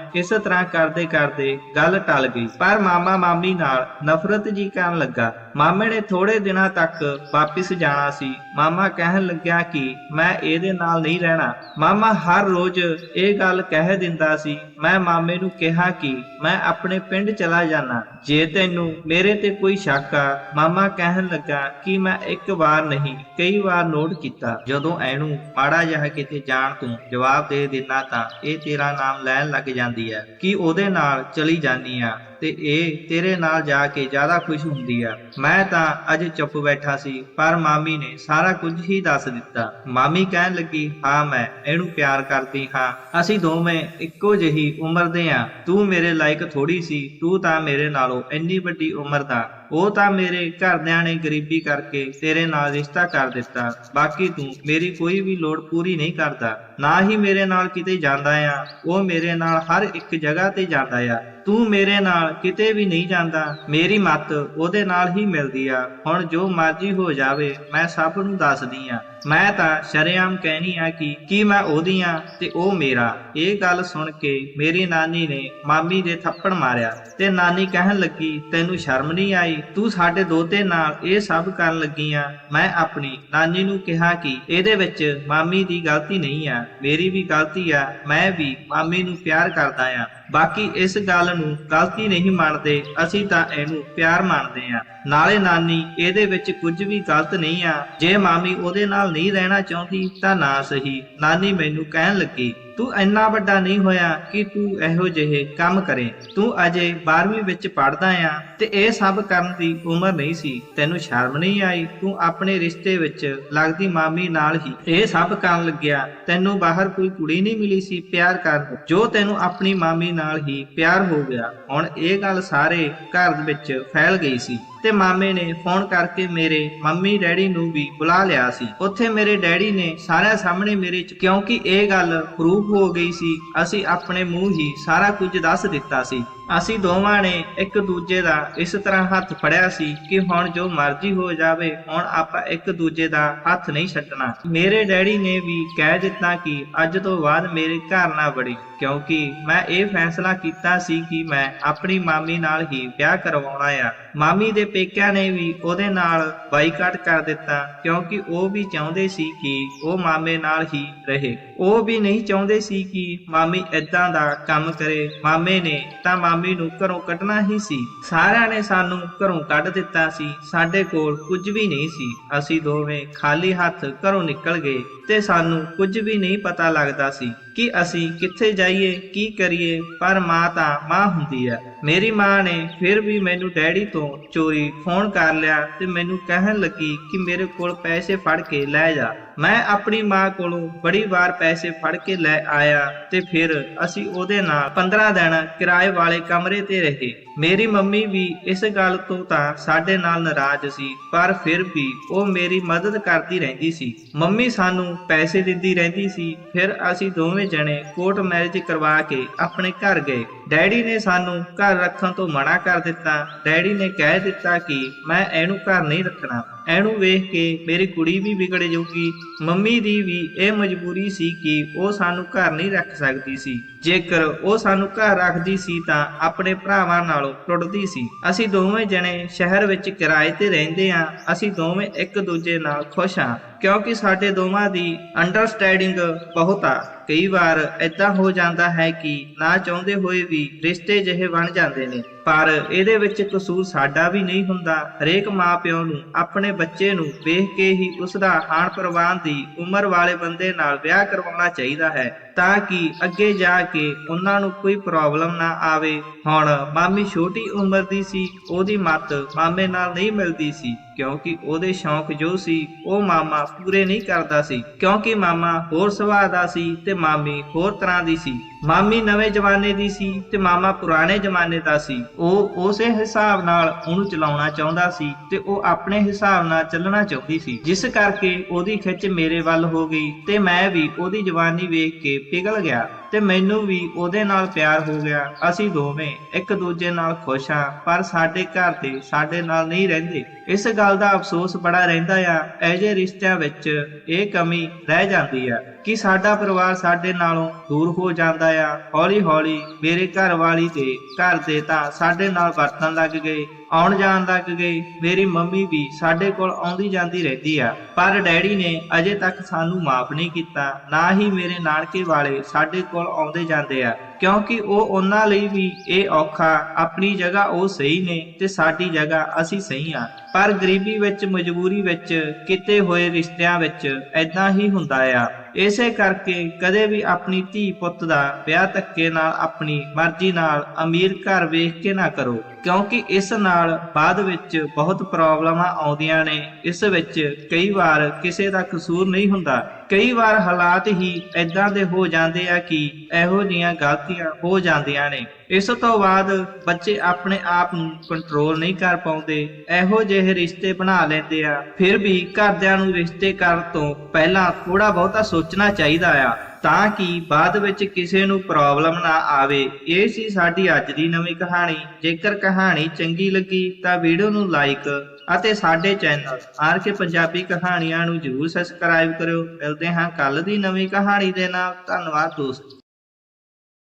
ਇਸ ਤਰ੍ਹਾਂ ਕਰਦੇ ਕਰਦੇ ਗੱਲ ਟਲ ਗਈ। ਪਰ ਮਾਮਾ ਮਾਮੀ ਨਾਲ ਨਫ਼ਰਤ ਜੀ ਕਰਨ ਲੱਗਾ ਮਾਮੇ ਨੇ ਥੋੜੇ ਦਿਨਾਂ ਤੱਕ ਵਾਪਿਸ ਜਾਣਾ ਸੀ। ਮਾਮਾ ਕਹਿਣ ਲੱਗਿਆ ਕਿ ਮੈਂ ਇਹਦੇ ਨਾਲ ਨਹੀਂ ਰਹਿਣਾ। ਮਾਮਾ ਹਰ ਰੋਜ਼ ਇਹ ਗੱਲ ਕਹਿ ਦਿੰਦਾ ਸੀ। ਮੈਂ ਮਾਮੇ ਨੂੰ ਕਿਹਾ ਕਿ ਮੈਂ ਆਪਣੇ ਪਿੰਡ ਚਲਾ ਜਾਣਾ ਜੇ ਤੈਨੂੰ ਮੇਰੇ ਤੇ ਕੋਈ ਸ਼ੱਕ ਆ, ਮਾਮਾ ਕਹਿਣ ਲੱਗਾ ਕਿ ਮੈਂ ਇੱਕ ਵਾਰ ਨਹੀਂ, ਕਈ ਵਾਰ ਨੋਟ ਕੀਤਾ। ਜਦੋਂ ਇਹਨੂੰ ਮਾੜਾ ਜਿਹਾ ਕਿਤੇ ਜਾਣ ਤੋਂ ਜਵਾਬ ਦੇ ਦਿੰਦਾ ਤਾਂ ਇਹ ਤੇਰਾ ਨਾਮ ਲੈਣ ਲੱਗ ਜਾਂਦੀ ਹੈ ਕਿ ਉਹਦੇ ਨਾਲ ਚਲੀ ਜਾਂਦੀ ਆ। ਤੇ ਇਹ ਤੇਰੇ ਨਾਲ ਜਾ ਕੇ ਜ਼ਿਆਦਾ ਖੁਸ਼ ਹੁੰਦੀ ਆ। ਮੈਂ ਤਾਂ ਅਜੇ ਚੁੱਪ ਬੈਠਾ ਸੀ, ਪਰ ਮਾਮੀ ਨੇ ਸਾਰਾ ਕੁਝ ਹੀ ਦੱਸ ਦਿੱਤਾ। ਮਾਮੀ ਕਹਿਣ ਲੱਗੀ, ਹਾਂ, ਮੈਂ ਇਹਨੂੰ ਪਿਆਰ ਕਰਦੀ ਹਾਂ। ਅਸੀਂ ਦੋਵੇਂ ਇੱਕੋ ਜਿਹੀ ਉਮਰ ਦੇ ਆ। ਤੂੰ ਮੇਰੇ ਲਾਇਕ ਥੋੜੀ ਸੀ, ਤੂੰ ਤਾਂ ਮੇਰੇ ਨਾਲੋਂ ਇੰਨੀ ਵੱਡੀ ਉਮਰ ਦਾ। ਉਹ ਤਾਂ ਮੇਰੇ ਘਰਦਿਆਂ ਨੇ ਗਰੀਬੀ ਕਰਕੇ ਤੇਰੇ ਨਾਲ ਰਿਸ਼ਤਾ ਕਰ ਦਿੱਤਾ। ਬਾਕੀ ਤੂੰ ਮੇਰੀ ਕੋਈ ਵੀ ਲੋੜ ਪੂਰੀ ਨਹੀਂ ਕਰਦਾ। ਨਾ ਹੀ ਮੇਰੇ ਨਾਲ ਕਿਤੇ ਜਾਂਦਾ ਆ। ਉਹ ਮੇਰੇ ਨਾਲ ਹਰ ਇੱਕ ਜਗ੍ਹਾ ਤੇ ਜਾਂਦਾ ਆ। ਤੂੰ ਮੇਰੇ ਨਾਲ ਕਿਤੇ ਵੀ ਨਹੀਂ ਜਾਂਦਾ, ਮੇਰੀ ਮੱਤ ਉਹਦੇ ਨਾਲ ਹੀ ਮਿਲਦੀ ਆ। ਹੁਣ ਜੋ ਮਰਜ਼ੀ ਹੋ ਜਾਵੇ, ਮੈਂ ਸਭ ਨੂੰ ਦੱਸਦੀ ਆ। ਮੈਂ ਤਾਂ ਸ਼ਰੇਆਮ ਕਹਿਣੀ ਆ ਕਿ ਕੀ ਮੈਂ ਉਹਦੀ ਆ ਤੇ ਉਹ ਮੇਰਾ। ਇਹ ਗੱਲ ਸੁਣ ਕੇ ਮੇਰੀ ਨਾਨੀ ਨੇ ਮਾਮੀ ਦੇ ਥੱਪੜ ਮਾਰਿਆ ਤੇ ਨਾਨੀ ਕਹਿਣ ਲੱਗੀ, ਤੈਨੂੰ ਸ਼ਰਮ ਨਹੀਂ ਆਈ? ਤੂੰ ਸਾਡੇ ਦੋਤੇ ਨਾਲ ਇਹ ਸਭ ਕਰਨ ਲੱਗੀ ਆ। ਮੈਂ ਆਪਣੀ ਨਾਨੀ ਨੂੰ ਕਿਹਾ ਕਿ ਇਹਦੇ ਵਿੱਚ ਮਾਮੀ ਦੀ ਗਲਤੀ ਨਹੀਂ ਆ, ਮੇਰੀ ਵੀ ਗਲਤੀ ਆ, ਮੈਂ ਵੀ ਮਾਮੀ ਨੂੰ ਪਿਆਰ ਕਰਦਾ ਆ। ਬਾਕੀ ਇਸ ਗੱਲ ਨੂੰ ਗਲਤੀ ਨਹੀਂ ਮੰਨਦੇ, ਅਸੀਂ ਤਾਂ ਇਹਨੂੰ ਪਿਆਰ ਮੰਨਦੇ ਆ। ਨਾਲੇ ਨਾਨੀ, ਇਹਦੇ ਵਿੱਚ ਕੁਝ ਵੀ ਗਲਤ ਨਹੀਂ ਆ। ਜੇ ਮਾਮੀ ਉਹਦੇ ਨਾਲ ਨਹੀਂ ਰਹਿਣਾ ਚਾਹੁੰਦੀ ਤਾਂ ਨਾ ਸਹੀ। ਨਾਨੀ ਮੈਨੂੰ ਕਹਿਣ ਲੱਗੀ। ਤੂੰ ਇੰਨਾ ਵੱਡਾ ਨਹੀਂ ਹੋਇਆ ਕਿ ਤੂੰ ਇਹੋ ਜਿਹੇ ਕੰਮ ਕਰੇ। ਤੂੰ ਅਜੇ 12ਵੀਂ ਵਿੱਚ ਪੜਦਾ ਆ ਤੇ ਇਹ ਸਭ ਕਰਨ ਦੀ ਉਮਰ ਨਹੀਂ ਸੀ। ਤੈਨੂੰ ਸ਼ਰਮ ਨਹੀਂ ਆਈ? ਤੂੰ ਆਪਣੇ ਰਿਸ਼ਤੇ ਵਿੱਚ ਲੱਗਦੀ ਮਾਮੀ ਨਾਲ ਹੀ ਇਹ ਸਭ ਕਰਨ ਲੱਗਿਆ। ਤੈਨੂੰ ਬਾਹਰ ਕੋਈ ਕੁੜੀ ਨਹੀਂ ਮਿਲੀ ਸੀ ਪਿਆਰ ਕਰਨ। ਜੋ ਤੈਨੂੰ ਆਪਣੀ ਮਾਮੀ ਨਾਲ ਹੀ ਪਿਆਰ ਹੋ ਗਿਆ, ਹੁਣ ਇਹ ਗੱਲ ਸਾਰੇ ਘਰ ਵਿੱਚ ਫੈਲ ਗਈ ਸੀ। ਤੇ ਮਾਮੇ ਨੇ ਫੋਨ ਕਰਕੇ ਮੇਰੇ ਮੰਮੀ ਡੈਡੀ ਨੂੰ ਵੀ ਬੁਲਾ ਲਿਆ ਸੀ। ਉੱਥੇ ਮੇਰੇ ਡੈਡੀ ਨੇ ਸਾਰਿਆਂ ਸਾਹਮਣੇ ਮੇਰੇ ਕਿਉਂਕਿ ਇਹ ਗੱਲ ਪ੍ਰੂਫ ਹੋ ਗਈ ਸੀ। ਅਸੀਂ ਆਪਣੇ ਮੂੰਹ ਹੀ ਸਾਰਾ ਕੁਝ ਦੱਸ ਦਿੱਤਾ ਸੀ। ਅਸੀਂ ਦੋਵਾਂ ਨੇ ਇੱਕ ਦੂਜੇ ਦਾ ਇਸ ਤਰ੍ਹਾਂ ਹੱਥ ਫੜਿਆ ਸੀ ਕਿ ਹੁਣ ਜੋ ਮਰਜ਼ੀ ਹੋ ਜਾਵੇ, ਹੁਣ ਆਪਾਂ ਇੱਕ ਦੂਜੇ ਦਾ ਹੱਥ ਨਹੀਂ ਛੱਡਣਾ। ਮੇਰੇ ਡੈਡੀ ਨੇ ਵੀ ਕਹਿ ਦਿੱਤਾ ਕਿ ਅੱਜ ਤੋਂ ਬਾਅਦ ਮੇਰੇ ਘਰ ਨਾ ਵੜੀ, ਕਿਉਂਕਿ ਮੈਂ ਇਹ ਫੈਸਲਾ ਕੀਤਾ ਸੀ ਕਿ ਮੈਂ ਆਪਣੀ ਮਾਮੀ ਨਾਲ ਹੀ ਵਿਆਹ ਕਰਵਾਉਣਾ ਆ। ਮਾਮੀ ਦੇ ਪੇਕਿਆਂ ਨੇ ਵੀ ਉਹਦੇ ਨਾਲ ਬਾਈਕਾਟ ਕਰ ਦਿੱਤਾ, ਕਿਉਂਕਿ ਉਹ ਵੀ ਚਾਹੁੰਦੇ ਸੀ ਕਿ ਉਹ ਮਾਮੇ ਨਾਲ ਹੀ ਰਹੇ। ਉਹ ਵੀ ਨਹੀਂ ਚਾਹੁੰਦੇ ਸੀ ਕਿ ਮਾਮੀ ਇਦਾਂ ਦਾ ਕੰਮ ਕਰੇ। ਮਾਮੇ ਨੇ ਤਾਂ ਮਾਮੀ ਨੂੰ ਘਰੋਂ ਕੱਢਣਾ ਹੀ ਸੀ। ਸਾਰਿਆਂ ਨੇ ਸਾਨੂੰ ਘਰੋਂ ਕੱਢ ਦਿੱਤਾ ਸੀ। ਸਾਡੇ ਕੋਲ ਕੁਝ ਵੀ ਨਹੀਂ ਸੀ। ਅਸੀਂ ਦੋਵੇਂ ਖਾਲੀ ਹੱਥ ਘਰੋਂ ਨਿਕਲ ਗਏ। ਤੇ ਸਾਨੂੰ ਕੁਝ ਵੀ ਨਹੀਂ ਪਤਾ ਲੱਗਦਾ ਸੀ ਕਿ ਅਸੀਂ ਕਿੱਥੇ ਜਾਈਏ, ਕੀ ਕਰੀਏ, ਪਰ ਮਾਂ ਤਾਂ ਮਾਂ ਹੁੰਦੀ ਹੈ। ਮੇਰੀ ਮਾਂ ਨੇ ਫਿਰ ਵੀ ਮੈਨੂੰ ਡੈਡੀ ਤੋਂ ਚੋਰੀ ਫੋਨ ਕਰ ਲਿਆ ਤੇ ਮੈਨੂੰ ਕਹਿਣ ਲੱਗੀ ਕਿ ਮੇਰੇ ਕੋਲ ਪੈਸੇ ਫੜ ਕੇ ਲੈ ਜਾ। ਮੈਂ ਆਪਣੀ ਮਾਂ ਕੋਲੋਂ ਬੜੀ ਵਾਰ ਪੈਸੇ ਫੜ ਕੇ ਲੈ ਆਇਆ ਤੇ ਫਿਰ ਅਸੀਂ ਉਹਦੇ ਨਾਲ 15 ਦਿਨ ਕਿਰਾਏ ਵਾਲੇ ਕਮਰੇ ਤੇ ਰਹੇ। ਮੇਰੀ ਮੰਮੀ ਵੀ ਇਸ ਗੱਲ ਤੋਂ ਤਾਂ ਸਾਡੇ ਨਾਲ ਨਾਰਾਜ਼ ਸੀ, ਪਰ ਫਿਰ ਵੀ ਉਹ ਮੇਰੀ ਮਦਦ ਕਰਦੀ ਰਹਿੰਦੀ ਸੀ। ਮੰਮੀ ਸਾਨੂੰ ਪੈਸੇ ਦਿੰਦੀ ਰਹਿੰਦੀ ਸੀ। ਫਿਰ ਅਸੀਂ ਦੋਵੇਂ ਜਣੇ ਕੋਰਟ ਮੈਰਿਜ ਕਰਵਾ ਕੇ ਆਪਣੇ ਘਰ ਗਏ। ਡੈਡੀ ਨੇ ਸਾਨੂੰ ਘਰ ਰੱਖਣ ਤੋਂ ਮਨਾ ਕਰ ਦਿੱਤਾ। ਡੈਡੀ ਨੇ ਕਹਿ ਦਿੱਤਾ ਕਿ ਮੈਂ ਇਹਨੂੰ ਘਰ ਨਹੀਂ ਰੱਖਣਾ। ਇਹਨੂੰ ਵੇਖ ਕੇ ਮੇਰੀ ਕੁੜੀ ਵੀ ਵਿਗੜ ਜਾਊਗੀ, ਮੰਮੀ ਦੀ ਵੀ ਇਹ ਮਜਬੂਰੀ ਸੀ ਕਿ ਉਹ ਸਾਨੂੰ ਘਰ ਨਹੀਂ ਰੱਖ ਸਕਦੀ ਸੀ। ਜੇਕਰ ਉਹ ਸਾਨੂੰ ਘਰ ਰੱਖਦੀ ਸੀ ਤਾਂ ਆਪਣੇ ਭਰਾਵਾਂ ਨਾਲੋਂ ਟੁੱਟਦੀ ਸੀ। ਅਸੀਂ ਦੋਵੇਂ ਜਣੇ ਸ਼ਹਿਰ ਵਿੱਚ ਕਿਰਾਏ ਤੇ ਰਹਿੰਦੇ ਹਾਂ, ਅਸੀਂ ਦੋਵੇਂ ਇੱਕ ਦੂਜੇ ਨਾਲ ਖੁਸ਼ ਹਾਂ, ਕਿਉਂਕਿ ਸਾਡੇ ਦੋਵਾਂ ਦੀ ਅੰਡਰਸਟੈਂਡਿੰਗ ਬਹੁਤ ਆ। ਕਈ ਵਾਰ ਏਦਾਂ ਹੋ ਜਾਂਦਾ ਹੈ ਕਿ ਨਾ ਚਾਹੁੰਦੇ ਹੋਏ ਵੀ ਰਿਸ਼ਤੇ ਜਿਹੇ ਬਣ ਜਾਂਦੇ ਨੇ, ਪਰ ਇਹਦੇ ਵਿੱਚ ਕਸੂਰ ਸਾਡਾ ਵੀ ਨਹੀਂ ਹੁੰਦਾ। ਹਰੇਕ ਮਾਪਿਓ ਨੂੰ, ਆਪਣੇ ਬੱਚੇ ਨੂੰ ਵੇਖ ਕੇ ਹੀ ਉਸ ਦਾ ਹਾਣ ਪ੍ਰਵਾਨ ਦੀ ਉਮਰ ਵਾਲੇ ਬੰਦੇ ਨਾਲ ਵਿਆਹ ਕਰਵਾਉਣਾ ਚਾਹੀਦਾ ਹੈ। ਤਾਂ ਕਿ ਅੱਗੇ ਜਾ ਕੇ ਉਹਨਾਂ ਨੂੰ ਕੋਈ ਪ੍ਰੋਬਲਮ ਨਾ ਆਵੇ। ਹੁਣ ਮਾਮੀ ਛੋਟੀ ਉਮਰ ਦੀ ਸੀ, ਉਹਦੀ ਮੱਤ ਮਾਮੇ ਨਾਲ ਨਹੀਂ ਮਿਲਦੀ ਸੀ, ਕਿਉਂਕਿ ਉਹਦੇ ਸ਼ੌਂਕ ਜੋ ਸੀ, ਉਹ ਮਾਮਾ ਪੂਰੇ ਨਹੀਂ ਕਰਦਾ ਸੀ। ਕਿਉਂਕਿ ਮਾਮਾ ਹੋਰ ਸੁਭਾਅ ਦਾ ਸੀ ਤੇ ਮਾਮੀ ਹੋਰ ਤਰ੍ਹਾਂ ਦੀ ਸੀ। ਮਾਮੀ ਨਵੇਂ ਜ਼ਮਾਨੇ ਦੀ ਸੀ ਤੇ ਮਾਮਾ ਪੁਰਾਣੇ ਜ਼ਮਾਨੇ ਦਾ ਸੀ। ਉਹ ਉਸੇ ਹਿਸਾਬ ਨਾਲ ਉਹਨੂੰ ਚਲਾਉਣਾ ਚਾਹੁੰਦਾ ਸੀ ਤੇ ਉਹ ਆਪਣੇ ਹਿਸਾਬ ਨਾਲ ਚੱਲਣਾ ਚਾਹੁੰਦੀ ਸੀ। ਜਿਸ ਕਰਕੇ ਉਹਦੀ ਖਿੱਚ ਮੇਰੇ ਵੱਲ ਹੋ ਗਈ ਤੇ ਮੈਂ ਵੀ ਉਹਦੀ ਜਵਾਨੀ ਵੇਖ ਕੇ ਪਿਘਲ ਗਿਆ ਤੇ ਮੈਨੂੰ ਵੀ ਉਹਦੇ ਨਾਲ ਪਿਆਰ ਹੋ ਗਿਆ। ਅਸੀਂ ਦੋਵੇਂ ਇੱਕ ਦੂਜੇ ਨਾਲ ਖੁਸ਼ ਹਾਂ, ਪਰ ਸਾਡੇ ਘਰ ਦੇ ਸਾਡੇ ਨਾਲ ਨਹੀਂ ਰਹਿੰਦੇ। ਇਸ ਗੱਲ ਦਾ ਅਫਸੋਸ ਬੜਾ ਰਹਿੰਦਾ ਆ। ਐਜੇ ਰਿਸ਼ਤਿਆਂ ਵਿੱਚ ਇਹ ਕਮੀ ਰਹਿ ਜਾਂਦੀ ਆ। ਕਿ ਸਾਡਾ ਪਰਿਵਾਰ ਸਾਡੇ ਨਾਲੋਂ ਦੂਰ ਹੋ ਜਾਂਦਾ ਆ। ਹੌਲੀ ਹੌਲੀ ਮੇਰੇ ਘਰ ਵਾਲੀ ਤੇ ਘਰ ਦੇ ਤਾਂ ਸਾਡੇ ਨਾਲ ਵਰਤਣ ਲੱਗ ਗਏ, ਆਉਣ ਜਾਣ ਲੱਗ ਗਏ। ਮੇਰੀ ਮੰਮੀ ਵੀ ਸਾਡੇ ਕੋਲ ਆਉਂਦੀ ਜਾਂਦੀ ਰਹਿੰਦੀ ਆ। ਪਰ ਡੈਡੀ ਨੇ ਅਜੇ ਤੱਕ ਸਾਨੂੰ ਮਾਫ ਨਹੀਂ ਕੀਤਾ। ਨਾ ਹੀ ਮੇਰੇ ਨਾਨਕੇ ਵਾਲੇ ਸਾਡੇ ਕੋਲ ਆਉਂਦੇ ਜਾਂਦੇ ਆ। ਕਿਉਂਕਿ ਉਹ ਉਹਨਾਂ ਲਈ ਵੀ ਇਹ ਔਖਾ, ਆਪਣੀ ਜਗ੍ਹਾ ਉਹ ਸਹੀ ਨੇ ਤੇ ਸਾਡੀ ਜਗ੍ਹਾ ਅਸੀਂ ਸਹੀ ਆ। ਪਰ ਗਰੀਬੀ ਵਿੱਚ, ਮਜਬੂਰੀ ਵਿੱਚ, ਕਿਤੇ ਹੋਏ ਰਿਸ਼ਤਿਆਂ ਵਿੱਚ ਐਦਾਂ ਹੀ ਹੁੰਦਾ ਆ। ਇਸੇ ਕਰਕੇ ਕਦੇ ਵੀ ਆਪਣੀ ਧੀ ਪੁੱਤ ਦਾ ਵਿਆਹ ਧੱਕੇ ਨਾਲ ਆਪਣੀ ਮਰਜ਼ੀ ਨਾਲ ਅਮੀਰ ਘਰ ਵੇਖ ਕੇ ਨਾ ਕਰੋ, ਕਿਉਂਕਿ ਇਸ ਨਾਲ ਬਾਅਦ ਵਿੱਚ ਬਹੁਤ ਪ੍ਰੋਬਲਮਾਂ ਆਉਂਦੀਆਂ ਨੇ। ਇਸ ਵਿੱਚ ਕਈ ਵਾਰ ਕਿਸੇ ਦਾ ਕਸੂਰ ਨਹੀਂ ਹੁੰਦਾ। ਕਈ ਵਾਰ ਹਾਲਾਤ ਹੀ ਐਦਾਂ ਦੇ ਹੋ ਜਾਂਦੇ ਆ ਕਿ ਇਹੋ ਜਿਹੀਆਂ ਗਲਤੀਆਂ ਹੋ ਜਾਂਦੀਆਂ ਨੇ। ਇਸ ਤੋਂ ਬਾਅਦ ਬੱਚੇ ਆਪਣੇ ਆਪ ਨੂੰ ਕੰਟਰੋਲ ਨਹੀਂ ਕਰ ਪਾਉਂਦੇ, ਇਹੋ ਜਿਹੇ ਰਿਸ਼ਤੇ ਬਣਾ ਲੈਂਦੇ ਆ। ਫਿਰ ਵੀ ਘਰਦਿਆਂ ਨੂੰ ਰਿਸ਼ਤੇ ਕਰਨ ਤੋਂ ਪਹਿਲਾਂ ਥੋੜਾ ਬਹੁਤਾ ਸੋਚਣਾ ਚਾਹੀਦਾ ਆ, ਤਾਂ ਕਿ ਬਾਅਦ ਵਿੱਚ ਕਿਸੇ ਨੂੰ ਪ੍ਰੋਬਲਮ ਨਾ ਆਵੇ। ਇਹ ਸੀ ਸਾਡੀ ਅੱਜ ਦੀ ਨਵੀਂ ਕਹਾਣੀ। ਜੇਕਰ ਕਹਾਣੀ ਚੰਗੀ ਲੱਗੀ ਤਾਂ ਵੀਡੀਓ ਨੂੰ ਲਾਈਕ ਅਤੇ ਸਾਡੇ ਚੈਨਲ ਆਰ ਕੇ ਪੰਜਾਬੀ ਕਹਾਣੀਆਂ ਨੂੰ ਜਰੂਰ ਸਬਸਕ੍ਰਾਈਬ ਕਰਿਓ। ਮਿਲਦੇ ਹਾਂ ਕੱਲ ਦੀ ਨਵੀਂ ਕਹਾਣੀ ਦੇ ਨਾਲ। ਧੰਨਵਾਦ ਦੋਸਤੋ।